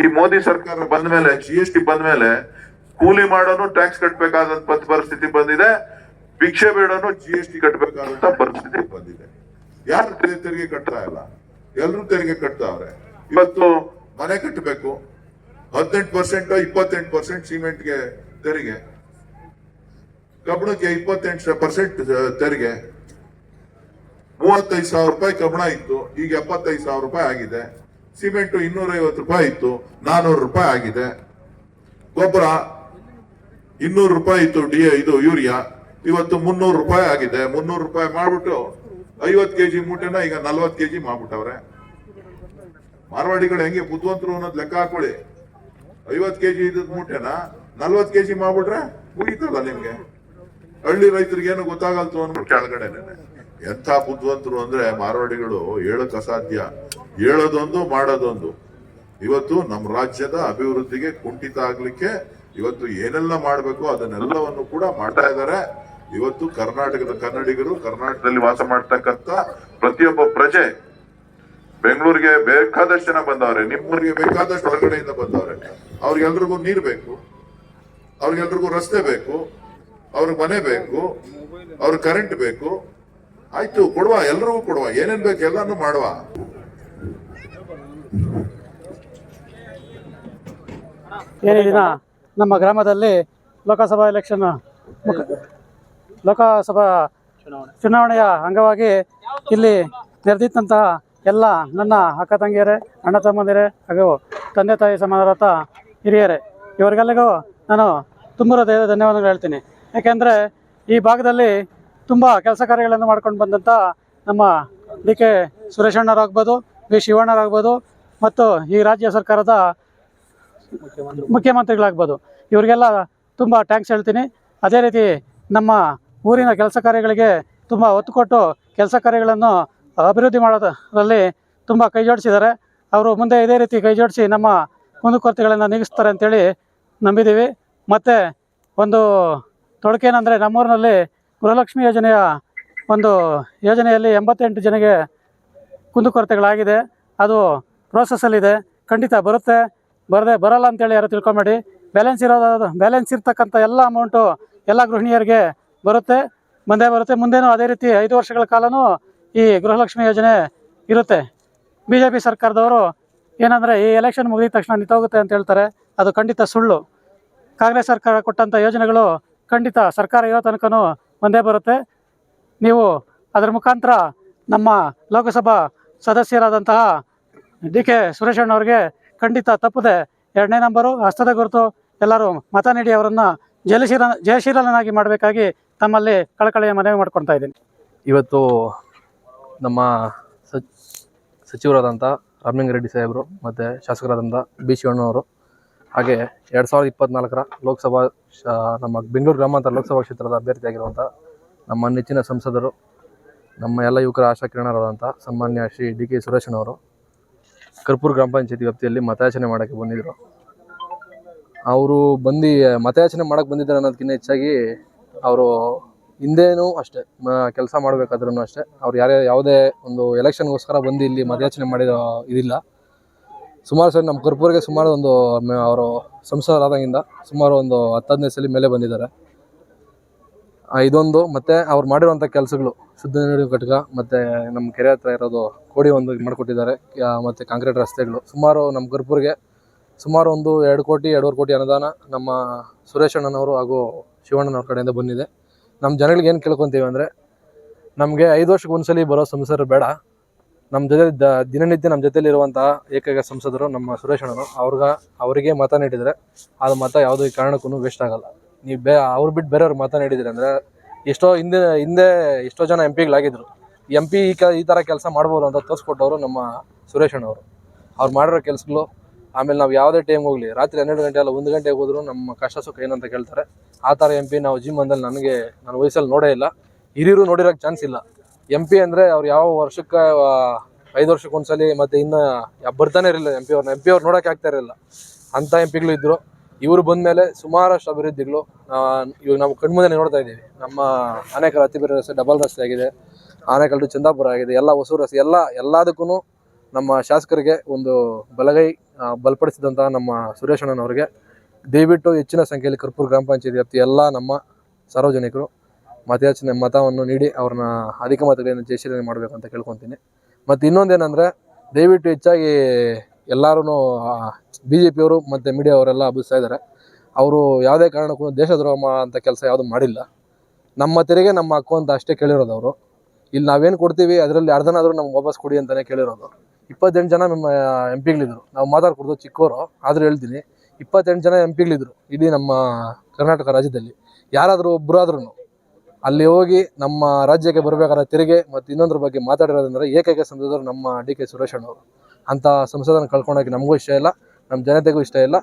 ಈ ಮೋದಿ ಸರ್ಕಾರ ಬಂದ ಮೇಲೆ ಜಿ ಎಸ್ ಟಿ ಬಂದ ಮೇಲೆ ಕೂಲಿ ಮಾಡೋನು ಟ್ಯಾಕ್ಸ್ ಕಟ್ಬೇಕಾದಂತ ಪರಿಸ್ಥಿತಿ ಬಂದಿದೆ. ಭಿಕ್ಷೆ ಬೇಡೋನು ಜಿ ಎಸ್ ಟಿ ಕಟ್ಬೇಕಾದಂತ ಪರಿಸ್ಥಿತಿ ಬಂದಿದೆ. ಯಾರು ತೆರಿಗೆ ತೆರಿಗೆ ಕಟ್ತಾ ಇಲ್ಲ? ಎಲ್ರು ತೆರಿಗೆ ಕಟ್ತಾವ್ರೆ? ಇವತ್ತು ಮನೆ ಕಟ್ಟಬೇಕು ಹದಿನೆಂಟು ಪರ್ಸೆಂಟ್ ಇಪ್ಪತ್ತೆಂಟು ಪರ್ಸೆಂಟ್ ಸಿಮೆಂಟ್ಗೆ ತೆರಿಗೆ. ಕಬ್ಬಣಕ್ಕೆ ಇಪ್ಪತ್ತೆಂಟು ಪರ್ಸೆಂಟ್ ತೆರಿಗೆ. ಮೂವತ್ತೈದು ಸಾವಿರ ರೂಪಾಯಿ ಕಬ್ಬಣ ಇತ್ತು. ಈಗ ಎಪ್ಪತ್ತೈದು ಸಾವಿರ ರೂಪಾಯಿ ಆಗಿದೆ. ಸಿಮೆಂಟ್ ಇನ್ನೂರ ಐವತ್ತು ರೂಪಾಯಿ ಇತ್ತು, ನಾನೂರು ರೂಪಾಯಿ ಆಗಿದೆ. ಗೊಬ್ಬರ ಇನ್ನೂರು ರೂಪಾಯಿ ಇತ್ತು, ಡಿ ಇದು ಯೂರಿಯಾ, ಇವತ್ತು ಮುನ್ನೂರು ರೂಪಾಯಿ ಆಗಿದೆ. ಮುನ್ನೂರು ರೂಪಾಯಿ ಮಾಡ್ಬಿಟ್ಟು ಐವತ್ತು ಕೆಜಿ ಮೂಟೆನ ಈಗ ನಲ್ವತ್ತು ಕೆಜಿ ಮಾಡ್ಬಿಟ್ಟವ್ರೆ. ಮಾರ್ವಾಡಿಗಳು ಹೆಂಗೆ ಬುದ್ಧಿವಂತರು ಅನ್ನೋದು ಲೆಕ್ಕ ಹಾಕೊಳ್ಳಿ. ಕೆ ಕೆಜಿ ಇದ್ದ ಮೂಟೆನ ನಲ್ವತ್ ಕೆಜಿ ಮಾಡ್ಬಿಟ್ರೆ ಮುಗೀತಲ್ಲ ನಿಮ್ಗೆ. ಹಳ್ಳಿ ರೈತರಿಗೆ ಏನು ಗೊತ್ತಾಗಲ್ತು ಅಂದ್ಬಿಟ್ಟು ಕೆಳಗಡೆ ಎಂಥ ಬುದ್ಧಿವಂತರು ಅಂದ್ರೆ ಮಾರ್ವಾಡಿಗಳು ಹೇಳಕ್ ಅಸಾಧ್ಯ. ಹೇಳೋದೊಂದು ಮಾಡೋದೊಂದು. ಇವತ್ತು ನಮ್ಮ ರಾಜ್ಯದ ಅಭಿವೃದ್ಧಿಗೆ ಕುಂಠಿತ ಆಗ್ಲಿಕ್ಕೆ ಇವತ್ತು ಏನೆಲ್ಲ ಮಾಡಬೇಕು ಅದನ್ನೆಲ್ಲವನ್ನು ಕೂಡ ಮಾಡ್ತಾ ಇದ್ದಾರೆ. ಇವತ್ತು ಕರ್ನಾಟಕದ ಕನ್ನಡಿಗರು ಕರ್ನಾಟಕದಲ್ಲಿ ವಾಸ ಮಾಡ್ತಕ್ಕಂತ ಪ್ರತಿಯೊಬ್ಬ ಪ್ರಜೆ ಬೆಂಗಳೂರಿಗೆ ಬೇಕಾದಷ್ಟು ಜನ ಬಂದವ್ರೆ, ನಿಮ್ಮೂರಿಗೆ ಬೇಕಾದಷ್ಟು ಹೊರಗಡೆಯಿಂದ ಬಂದವ್ರೆ. ಅವ್ರಿಗೆಲ್ರಿಗೂ ನೀರ್ ಬೇಕು, ಅವ್ರಿಗೆಲ್ರಿಗೂ ರಸ್ತೆ ಬೇಕು, ಅವ್ರಿಗೆ ಮನೆ ಬೇಕು, ಅವ್ರಿಗೆ ಕರೆಂಟ್ ಬೇಕು. ಆಯ್ತು, ಕೊಡುವ, ಎಲ್ರಿಗೂ ಕೊಡುವ, ಏನೇನ್ ಬೇಕು ಎಲ್ಲಾನು ಮಾಡುವ. ಏನೇ ದಿನ ನಮ್ಮ ಗ್ರಾಮದಲ್ಲಿ ಲೋಕಸಭಾ ಎಲೆಕ್ಷನ್ ಲೋಕಸಭಾ ಚುನಾವಣೆಯ ಅಂಗವಾಗಿ ಇಲ್ಲಿ ನೆರೆದಿದ್ದಂತಹ ಎಲ್ಲ ನನ್ನ ಅಕ್ಕ ತಂಗಿಯರೇ ಅಣ್ಣ ತಮ್ಮಂದಿರೇ ಹಾಗೂ ತಂದೆ ತಾಯಿ ಸಮಾನರತ ಹಿರಿಯರೇ ಇವರಿಗೆಲ್ಲರಿಗೂ ನಾನು ತುಂಬ ಹೃದಯದ ಧನ್ಯವಾದಗಳು ಹೇಳ್ತೀನಿ. ಯಾಕೆಂದರೆ ಈ ಭಾಗದಲ್ಲಿ ತುಂಬ ಕೆಲಸ ಕಾರ್ಯಗಳನ್ನು ಮಾಡ್ಕೊಂಡು ಬಂದಂಥ ನಮ್ಮ ಡಿ ಕೆ ಸುರೇಶಣ್ಣರಾಗ್ಬೋದು ವಿ ಶಿವಣ್ಣರಾಗ್ಬೋದು ಮತ್ತು ಈ ರಾಜ್ಯ ಸರ್ಕಾರದ ಮುಖ್ಯಮಂತ್ರಿಗಳಾಗ್ಬೋದು. ಇವರಿಗೆಲ್ಲ ತುಂಬ ಟ್ಯಾಂಕ್ಸ್ ಹೇಳ್ತೀನಿ. ಅದೇ ರೀತಿ ನಮ್ಮ ಊರಿನ ಕೆಲಸ ಕಾರ್ಯಗಳಿಗೆ ತುಂಬ ಒತ್ತು ಕೊಟ್ಟು ಕೆಲಸ ಕಾರ್ಯಗಳನ್ನು ಅಭಿವೃದ್ಧಿ ಮಾಡೋದರಲ್ಲಿ ತುಂಬ ಕೈ ಜೋಡಿಸಿದ್ದಾರೆ. ಅವರು ಮುಂದೆ ಇದೇ ರೀತಿ ಕೈ ಜೋಡಿಸಿ ನಮ್ಮ ಕುಂದುಕೊರತೆಗಳನ್ನು ನೀಗಿಸ್ತಾರೆ ಅಂತೇಳಿ ನಂಬಿದ್ದೀವಿ. ಮತ್ತು ಒಂದು ತೊಡಕೇನೆಂದರೆ ನಮ್ಮೂರಿನಲ್ಲಿ ಗೃಹಲಕ್ಷ್ಮಿ ಯೋಜನೆಯ ಒಂದು ಯೋಜನೆಯಲ್ಲಿ ಎಂಬತ್ತೆಂಟು ಜನಗೆ ಕುಂದುಕೊರತೆಗಳಾಗಿದೆ ಅದು ಪ್ರೋಸೆಸ್ಸಲ್ಲಿದೆ ಖಂಡಿತ ಬರುತ್ತೆ. ಬರದೆ, ಬರಲ್ಲ ಅಂತೇಳಿ ಯಾರು ತಿಳ್ಕೊಬೇಡಿ. ಬ್ಯಾಲೆನ್ಸ್ ಇರೋದು ಬ್ಯಾಲೆನ್ಸ್ ಇರ್ತಕ್ಕಂಥ ಎಲ್ಲ ಅಮೌಂಟು ಎಲ್ಲ ಗೃಹಿಣಿಯರಿಗೆ ಬರುತ್ತೆ. ಮುಂದೆ ಬರುತ್ತೆ. ಮುಂದೇನೂ ಅದೇ ರೀತಿ ಐದು ವರ್ಷಗಳ ಕಾಲನೂ ಈ ಗೃಹಲಕ್ಷ್ಮಿ ಯೋಜನೆ ಇರುತ್ತೆ. ಬಿ ಜೆ ಪಿ ಸರ್ಕಾರದವರು ಏನಂದರೆ, ಈ ಎಲೆಕ್ಷನ್ ಮುಗಿದ ತಕ್ಷಣ ನಿಂತೋಗುತ್ತೆ ಅಂತ ಹೇಳ್ತಾರೆ. ಅದು ಖಂಡಿತ ಸುಳ್ಳು. ಕಾಂಗ್ರೆಸ್ ಸರ್ಕಾರ ಕೊಟ್ಟಂಥ ಯೋಜನೆಗಳು ಖಂಡಿತ ಸರ್ಕಾರ ಇರೋ ತನಕನೂ ಮುಂದೆ ಬರುತ್ತೆ. ನೀವು ಅದರ ಮುಖಾಂತರ ನಮ್ಮ ಲೋಕಸಭಾ ಸದಸ್ಯರಾದಂತಹ ಡಿ ಕೆ ಸುರೇಶಣ್ಣವ್ರಿಗೆ ಖಂಡಿತ ತಪ್ಪದೆ ಎರಡನೇ ನಂಬರು, ಹಸ್ತದ ಗುರುತು, ಎಲ್ಲರೂ ಮತ ನೀಡಿ ಅವರನ್ನು ಜಯಶೀಲ, ಜಯಶೀಲನಾಗಿ ಮಾಡಬೇಕಾಗಿ ತಮ್ಮಲ್ಲಿ ಕಳಕಳಿಯ ಮನವಿ ಮಾಡ್ಕೊಳ್ತಾ ಇದ್ದೀನಿ. ಇವತ್ತು ನಮ್ಮ ಸಚ್ ಸಚಿವರಾದಂಥ ರಾಮಲಿಂಗಾರೆಡ್ಡಿ ಸಾಹೇಬರು ಮತ್ತು ಶಾಸಕರಾದಂಥ ಬಿ ಶಿವಣ್ಣವರು ಹಾಗೆ ಎರಡು ಸಾವಿರದ ಇಪ್ಪತ್ನಾಲ್ಕರ ಲೋಕಸಭಾ ನಮ್ಮ ಬೆಂಗಳೂರು ಗ್ರಾಮಾಂತರ ಲೋಕಸಭಾ ಕ್ಷೇತ್ರದ ಅಭ್ಯರ್ಥಿಯಾಗಿರುವಂಥ ನಮ್ಮ ನೆಚ್ಚಿನ ಸಂಸದರು, ನಮ್ಮ ಎಲ್ಲ ಯುವಕರ ಆಶಾ ಕಿರಣರಾದಂಥ ಸನ್ಮಾನ್ಯ ಶ್ರೀ ಡಿ ಕೆ ಸುರೇಶನವರು ಕರ್ಪೂರ್ ಗ್ರಾಮ ಪಂಚಾಯತಿ ವ್ಯಾಪ್ತಿಯಲ್ಲಿ ಮತಯಾಚನೆ ಮಾಡೋಕ್ಕೆ ಬಂದಿದ್ದರು ಅವರು ಬಂದು, ಮತಯಾಚನೆ ಮಾಡೋಕ್ಕೆ ಬಂದಿದ್ದಾರೆ ಅನ್ನೋದಕ್ಕಿಂತ ಹೆಚ್ಚಾಗಿ ಅವರು ಹಿಂದೇನೂ ಅಷ್ಟೇ, ಮ, ಕೆಲಸ ಮಾಡಬೇಕಾದ್ರೂ ಅಷ್ಟೇ. ಅವ್ರು ಯಾರೇ, ಯಾವುದೇ ಒಂದು ಎಲೆಕ್ಷನ್ಗೋಸ್ಕರ ಬಂದು ಇಲ್ಲಿ ಮತಯಾಚನೆ ಮಾಡಿರೋ ಇದಿಲ್ಲ. ಸುಮಾರು ಸರಿ ನಮ್ಮ ಕರ್ಪೂರಿಗೆ ಸುಮಾರು ಒಂದು ಅವರು ಸಂಸದರಾದಾಗಿಂದ ಸುಮಾರು ಒಂದು ಹತ್ತು ಹದಿನೈದು ಸಲ ಮೇಲೆ ಬಂದಿದ್ದಾರೆ. ಇದೊಂದು, ಮತ್ತೆ ಅವ್ರು ಮಾಡಿರುವಂಥ ಕೆಲಸಗಳು, ಶುದ್ಧ ನೀರು ಘಟಕ, ಮತ್ತೆ ನಮ್ಮ ಕೆರೆ ಹತ್ರ ಇರೋದು ಕೋಡಿ ಒಂದು ಮಾಡಿಕೊಟ್ಟಿದ್ದಾರೆ ಮತ್ತು ಕಾಂಕ್ರೀಟ್ ರಸ್ತೆಗಳು. ಸುಮಾರು ನಮ್ಮ ಗುರ್ಪುರ್ಗೆ ಸುಮಾರು ಒಂದು ಎರಡು ಕೋಟಿ, ಎರಡೂವರೆ ಕೋಟಿ ಅನುದಾನ ನಮ್ಮ ಸುರೇಶ್ ಅಣ್ಣನವರು ಹಾಗೂ ಶಿವಣ್ಣನವ್ರ ಕಡೆಯಿಂದ ಬಂದಿದೆ. ನಮ್ಮ ಜನಗಳಿಗೆ ಏನು ಕೇಳ್ಕೊತೀವಿ ಅಂದರೆ, ನಮಗೆ ಐದು ವರ್ಷಕ್ಕೆ ಒಂದ್ಸಲಿ ಬರೋ ಸಂಸದರು ಬೇಡ. ನಮ್ಮ ಜೊತೆ ದ- ದಿನನಿತ್ಯ ನಮ್ಮ ಜೊತೆಲಿರುವಂತಹ ಏಕೈಕ ಸಂಸದರು ನಮ್ಮ ಸುರೇಶ್ ಅಣ್ಣನು ಅವ್ರಿಗೆ, ಅವರಿಗೆ ಮತ ನೀಡಿದರೆ ಅದು ಮತ ಯಾವುದೇ ಕಾರಣಕ್ಕೂ ವೇಸ್ಟ್ ಆಗಲ್ಲ. ನೀವು ಬೇ ಅವ್ರು ಬಿಟ್ಟು ಬೇರೆಯವ್ರು ಮಾತನಾಡಿದ್ರಿ ಅಂದರೆ ಎಷ್ಟೋ ಹಿಂದೆ ಹಿಂದೆ ಎಷ್ಟೋ ಜನ ಎಂ ಪಿಗಳಾಗಿದ್ದರು ಎಂ ಪಿ ಈ ಕ ಈ ಥರ ಕೆಲಸ ಮಾಡ್ಬೋದು ಅಂತ ತೋರಿಸ್ಕೊಟ್ಟವರು ನಮ್ಮ ಸುರೇಶ್ ಅಣ್ಣವರು. ಅವ್ರು ಮಾಡಿರೋ ಕೆಲಸಗಳು, ಆಮೇಲೆ ನಾವು ಯಾವುದೇ ಟೈಮ್ ಹೋಗಲಿ, ರಾತ್ರಿ ಹನ್ನೆರಡು ಗಂಟೆ ಅಲ್ಲ ಒಂದು ಗಂಟೆಗೆ ಹೋದ್ರು ನಮ್ಮ ಕಷ್ಟ ಸುಖ ಏನಂತ ಕೇಳ್ತಾರೆ. ಆ ಥರ ಎಂ ಪಿ ನಾವು ಜಿಮ್ ಅಂದಲ್ಲಿ ನನಗೆ ನನ್ನ ವಯಸ್ಸಲ್ಲಿ ನೋಡೇ ಇಲ್ಲ. ಹಿರಿಯರು ನೋಡಿರೋಕ್ಕೆ ಚಾನ್ಸ್ ಇಲ್ಲ. ಎಂ ಪಿ ಅಂದರೆ ಅವ್ರು ಯಾವ ವರ್ಷಕ್ಕೆ ಐದು ವರ್ಷಕ್ಕೆ ಒಂದ್ಸಲಿ ಮತ್ತು ಇನ್ನು ಬರ್ತಾನೆ ಇರಲಿಲ್ಲ ಎಂ ಪಿ ಅವ್ರನ್ನ ಎಂ ಪಿ ಅವ್ರು ನೋಡೋಕ್ಕೆ ಆಗ್ತಾ ಇರಲಿಲ್ಲ. ಅಂಥ ಎಂ ಪಿಗಳು ಇದ್ದರು ಇವರು ಬಂದ ಮೇಲೆ ಸುಮಾರಷ್ಟು ಅಭಿವೃದ್ಧಿಗಳು ಇವಾಗ ನಾವು ಕಣ್ಮುಂದೆ ನೋಡ್ತಾ ಇದ್ದೀವಿ. ನಮ್ಮ ಆನೇಕಲ್ ಅತಿ ಬೇರೆ ರಸ್ತೆ ಡಬಲ್ ರಸ್ತೆ ಆಗಿದೆ, ಆನೇಕಲ್ ಟು ಚಂದಾಪುರ ಆಗಿದೆ, ಎಲ್ಲ ಹೊಸೂರು ರಸ್ತೆ, ಎಲ್ಲ ಎಲ್ಲದಕ್ಕೂ ನಮ್ಮ ಶಾಸಕರಿಗೆ ಒಂದು ಬಲಗೈ ಬಲಪಡಿಸಿದಂತಹ ನಮ್ಮ ಸುರೇಶ್ ಅಣ್ಣನವರಿಗೆ ದಯವಿಟ್ಟು ಹೆಚ್ಚಿನ ಸಂಖ್ಯೆಯಲ್ಲಿ ಕರ್ಪೂರ್ ಗ್ರಾಮ ಪಂಚಾಯತ್ ವ್ಯಾಪ್ತಿ ಎಲ್ಲ ನಮ್ಮ ಸಾರ್ವಜನಿಕರು ಮತಯಾಚನೆ ಮತವನ್ನು ನೀಡಿ ಅವ್ರನ್ನ ಅಧಿಕ ಮತಗಳನ್ನು ಜಯಶೀಲನೆ ಮಾಡಬೇಕು ಅಂತ ಕೇಳ್ಕೊತೀನಿ. ಮತ್ತು ಇನ್ನೊಂದೇನೆಂದರೆ ದಯವಿಟ್ಟು ಹೆಚ್ಚಾಗಿ ಎಲ್ಲರೂ ಬಿ ಜೆ ಪಿಯವರು ಮತ್ತು ಮೀಡಿಯಾ ಅವರೆಲ್ಲ ಹಬ್ಬಿಸ್ತಾ ಇದ್ದಾರೆ ಅವರು ಯಾವುದೇ ಕಾರಣಕ್ಕೂ ದೇಶದ್ರೋಹಮಾ ಅಂತ ಕೆಲಸ ಯಾವುದು ಮಾಡಿಲ್ಲ. ನಮ್ಮ ತೆರಿಗೆ ನಮ್ಮ ಹಕ್ಕು ಅಂತ ಅಷ್ಟೇ ಕೇಳಿರೋದು ಅವರು. ಇಲ್ಲಿ ನಾವೇನು ಕೊಡ್ತೀವಿ, ಅದರಲ್ಲಿ ಅರ್ಧನಾದರೂ ನಮ್ಗೆ ವಾಪಸ್ ಕೊಡಿ ಅಂತಲೇ ಕೇಳಿರೋದು ಇಪ್ಪತ್ತೆಂಟು ಜನ ನಮ್ಮ ಎಂ ಪಿಗಳಿದ್ರು. ನಾವು ಮಾತಾಡ್ಕೊಡ್ದು ಚಿಕ್ಕವರು ಆದರೂ ಹೇಳ್ತೀನಿ, ಇಪ್ಪತ್ತೆಂಟು ಜನ ಎಂ ಪಿಗಳಿದ್ರು ಇಡೀ ನಮ್ಮ ಕರ್ನಾಟಕ ರಾಜ್ಯದಲ್ಲಿ. ಯಾರಾದರೂ ಒಬ್ಬರಾದ್ರೂ ಅಲ್ಲಿ ಹೋಗಿ ನಮ್ಮ ರಾಜ್ಯಕ್ಕೆ ಬರಬೇಕಾದ ತೆರಿಗೆ ಮತ್ತು ಇನ್ನೊಂದ್ರ ಬಗ್ಗೆ ಮಾತಾಡಿರೋದಂದ್ರೆ ಏಕೈಕ ಸಂಸದರು ನಮ್ಮ ಡಿ ಕೆ ಸುರೇಶ್ ಅಣ್ಣವರು. ಅಂಥ ಸಂಸದನ ಕಳ್ಕೊಂಡೋಗಿ ನಮಗೂ ಇಷ್ಟ ಇಲ್ಲ ನಮ್ಮ ಜನತೆಗೂ ಇಷ್ಟ ಇಲ್ಲ.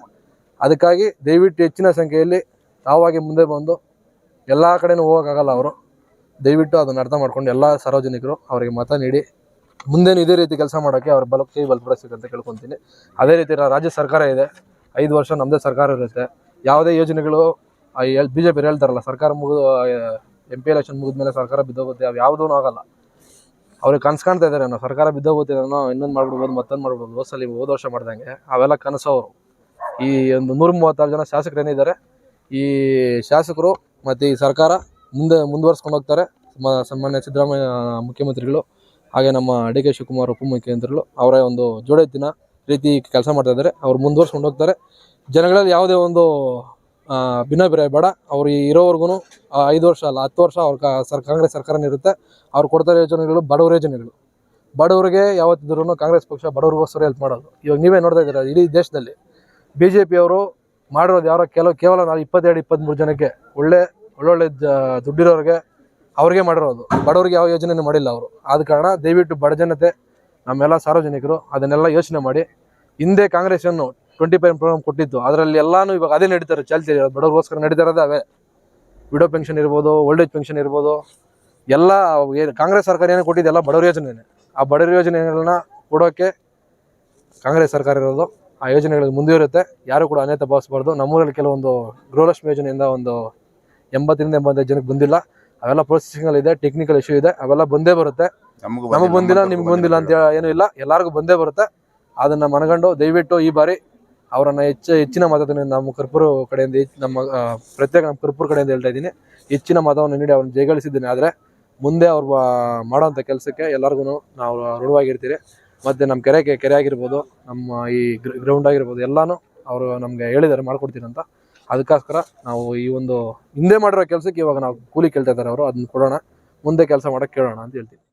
ಅದಕ್ಕಾಗಿ ದಯವಿಟ್ಟು ಹೆಚ್ಚಿನ ಸಂಖ್ಯೆಯಲ್ಲಿ ತಾವಾಗಿ ಮುಂದೆ ಬಂದು ಎಲ್ಲ ಕಡೆನೂ ಹೋಗೋಕ್ಕಾಗಲ್ಲ ಅವರು. ದಯವಿಟ್ಟು ಅದನ್ನು ಅರ್ಥ ಮಾಡ್ಕೊಂಡು ಎಲ್ಲ ಸಾರ್ವಜನಿಕರು ಅವರಿಗೆ ಮತ ನೀಡಿ, ಮುಂದೇನು ಇದೇ ರೀತಿ ಕೆಲಸ ಮಾಡೋಕ್ಕೆ ಅವ್ರ ಬಲ, ಕೈ ಬಲಪಡಿಸ್ಬೇಕು ಅಂತ ಕೇಳ್ಕೊತೀನಿ. ಅದೇ ರೀತಿ ರಾಜ್ಯ ಸರ್ಕಾರ ಇದೆ, ಐದು ವರ್ಷ ನಮ್ಮದೇ ಸರ್ಕಾರ ಇರುತ್ತೆ. ಯಾವುದೇ ಯೋಜನೆಗಳು ಬಿ ಜೆ ಪಿ ಹೇಳ್ತಾರಲ್ಲ, ಸರ್ಕಾರ ಮುಗಿದು ಎಂ ಪಿ ಎಲೆಕ್ಷನ್ ಮುಗಿದ್ಮೇಲೆ ಸರ್ಕಾರ ಬಿದ್ದೋಗುತ್ತೆ ಅವು ಯಾವುದೂ ಆಗಲ್ಲ. ಅವ್ರಿಗೆ ಕನಸು ಕಾಣ್ತಾ ಇದ್ದಾರೆ ನಾವು ಸರ್ಕಾರ ಬಿದ್ದೋಗುತ್ತೆ ಅನ್ನೋ, ಇನ್ನೊಂದು ಮಾಡ್ಬಿಡ್ಬೋದು, ಮತ್ತೊಂದು ಮಾಡ್ಬೋದು ಹೋದ ಸಲ ಹೋದ ವರ್ಷ ಮಾಡ್ದಂಗೆ. ಅವೆಲ್ಲ ಕನಸು ಅವರು. ಈ ಒಂದು ನೂರ ಮೂವತ್ತಾರು ಜನ ಶಾಸಕರು ಏನಿದ್ದಾರೆ ಈ ಶಾಸಕರು ಮತ್ತು ಈ ಸರ್ಕಾರ ಮುಂದೆ ಮುಂದುವರ್ಸ್ಕೊಂಡು ಹೋಗ್ತಾರೆ. ಸನ್ಮಾನ್ಯ ಸಿದ್ದರಾಮಯ್ಯ ಮುಖ್ಯಮಂತ್ರಿಗಳು, ಹಾಗೆ ನಮ್ಮ ಡಿ ಕೆ ಶಿವಕುಮಾರ್ ಉಪಮುಖ್ಯಮಂತ್ರಿಗಳು, ಅವರ ಒಂದು ಜೋಡೆತ್ತಿನ ರೀತಿ ಕೆಲಸ ಮಾಡ್ತಾ ಇದ್ದಾರೆ ಅವ್ರು ಮುಂದುವರ್ಸ್ಕೊಂಡು ಹೋಗ್ತಾರೆ. ಜನಗಳಲ್ಲಿ ಯಾವುದೇ ಒಂದು ಭಿನ್ನಾಭಿಪ್ರಾಯ ಬೇಡ. ಅವ್ರು ಇರೋವರೆಗೂ ಐದು ವರ್ಷ ಅಲ್ಲ, ಹತ್ತು ವರ್ಷ ಅವ್ರ ಸರ್, ಕಾಂಗ್ರೆಸ್ ಸರ್ಕಾರನೇ ಇರುತ್ತೆ ಅವ್ರು ಕೊಡ್ತಾರೆ ಯೋಜನೆಗಳು ಬಡವರ ಯೋಜನೆಗಳು. ಬಡವರಿಗೆ ಯಾವತ್ತಿದ್ರೂ ಕಾಂಗ್ರೆಸ್ ಪಕ್ಷ ಬಡವರಿಗೋಸ್ಕರ ಹೆಲ್ಪ್ ಮಾಡೋದು. ಇವಾಗ ನೀವೇ ನೋಡ್ತಾ ಇದ್ದೀರಾ, ಇಡೀ ದೇಶದಲ್ಲಿ ಬಿ ಜೆ ಪಿಯವರು ಮಾಡಿರೋದು ಯಾರೋ ಕೆಲವು, ಕೇವಲ ನಾವು ಇಪ್ಪತ್ತೆರಡು ಇಪ್ಪತ್ತ್ಮೂರು ಜನಕ್ಕೆ ಒಳ್ಳೆ, ಒಳ್ಳೊಳ್ಳೆ ದುಡ್ಡಿರೋರಿಗೆ ಅವ್ರಿಗೆ ಮಾಡಿರೋದು. ಬಡವರಿಗೆ ಯಾವ ಯೋಜನೆಯೂ ಮಾಡಿಲ್ಲ ಅವರು. ಆದ ಕಾರಣ ದಯವಿಟ್ಟು ಬಡ ಜನತೆ, ನಮ್ಮೆಲ್ಲ ಸಾರ್ವಜನಿಕರು ಅದನ್ನೆಲ್ಲ ಯೋಚನೆ ಮಾಡಿ. ಹಿಂದೆ ಕಾಂಗ್ರೆಸ್ಸನ್ನು ಟ್ವೆಂಟಿ ಫೈವ್ ಪ್ರೋಗ್ರಾಮ್ ಕೊಟ್ಟಿದ್ದು. ಅದರಲ್ಲಿ ಎಲ್ಲಾನು ಇವಾಗ ಅದೇ ನಡೀತಾರೆ ಚಾಲ್ತಿ ಬಡವರಿಗೋಸ್ಕರ ನಡೀತಾ ಇರೋದೇ ಅವೇ. ವಿಡೋ ಪೆನ್ಷನ್ ಇರ್ಬೋದು ಓಲ್ಡ್ ಏಜ್ ಪೆನ್ಷನ್ ಇರ್ಬೋದು. ಎಲ್ಲ ಏನು ಕಾಂಗ್ರೆಸ್ ಸರ್ಕಾರ ಏನು ಕೊಟ್ಟಿದ್ದು ಎಲ್ಲ ಬಡವರ ಯೋಜನೆನೇ. ಆ ಬಡವರ ಯೋಜನೆಗಳನ್ನ ಕೊಡೋಕ್ಕೆ ಕಾಂಗ್ರೆಸ್ ಸರ್ಕಾರ ಇರೋದು. ಆ ಯೋಜನೆಗಳಿಗೆ ಮುಂದುವರುತ್ತೆ ಯಾರು ಕೂಡ ಅನೇತ ಭಾವಿಸಬಾರ್ದು. ನಮ್ಮೂರಲ್ಲಿ ಕೆಲವೊಂದು ಗೃಹಲಕ್ಷ್ಮಿ ಯೋಜನೆಯಿಂದ ಒಂದು ಎಂಬತ್ತರಿಂದ ಎಂಬತ್ತೈದು ಜನಕ್ಕೆ ಬಂದಿಲ್ಲ. ಅವೆಲ್ಲ ಪ್ರೊಸೆಸಿಂಗಲ್ಲಿ ಇದೆ ಟೆಕ್ನಿಕಲ್ ಇಶ್ಯೂ ಇದೆ. ಅವೆಲ್ಲ ಬಂದೇ ಬರುತ್ತೆ. ನಮಗೆ ಬಂದಿಲ್ಲ ನಿಮ್ಗೆ ಬಂದಿಲ್ಲ ಅಂತ ಏನೂ ಇಲ್ಲ. ಎಲ್ಲರಿಗೂ ಬಂದೇ ಬರುತ್ತೆ. ಅದನ್ನು ಮನಗಂಡು ದಯವಿಟ್ಟು ಈ ಬಾರಿ ಅವರನ್ನ ಹೆಚ್ಚು ಹೆಚ್ಚಿನ ಮತದಿಂದ ನಮ್ಮ ಕರ್ಪೂರ ಕಡೆಯಿಂದ ನಮ್ಮ ಪ್ರತ್ಯೇಕ ನಮ್ಮ ಕರ್ಪೂರ ಕಡೆಯಿಂದ ಹೇಳ್ತಾ ಇದ್ದೀನಿ. ಹೆಚ್ಚಿನ ಮತವನ್ನು ನೀಡಿ ಅವ್ರನ್ನ ಜಯಗಳಿಸಿದ್ದೀನಿ. ಆದರೆ ಮುಂದೆ ಅವ್ರು ಮಾಡೋವಂಥ ಕೆಲಸಕ್ಕೆ ಎಲ್ಲರಿಗೂ ನಾವು ಋಣವಾಗಿರ್ತೀರಿ. ಮತ್ತು ನಮ್ಮ ಕೆರೆಗೆ ಕೆರೆ ಆಗಿರ್ಬೋದು ನಮ್ಮ ಈ ಗ್ರೌಂಡ್ ಆಗಿರ್ಬೋದು, ಎಲ್ಲನೂ ಅವರು ನಮಗೆ ಹೇಳಿದ್ದಾರೆ ಅಂತ. ಅದಕ್ಕೋಸ್ಕರ ನಾವು ಈ ಒಂದು ಹಿಂದೆ ಮಾಡಿರೋ ಕೆಲಸಕ್ಕೆ ಇವಾಗ ನಾವು ಕೂಲಿ ಕೇಳ್ತಾ ಇದ್ದಾರೆ ಅವರು. ಅದನ್ನ ಕೊಡೋಣ. ಮುಂದೆ ಕೆಲಸ ಮಾಡೋಕ್ಕೆ ಕೇಳೋಣ ಅಂತ ಹೇಳ್ತೀನಿ.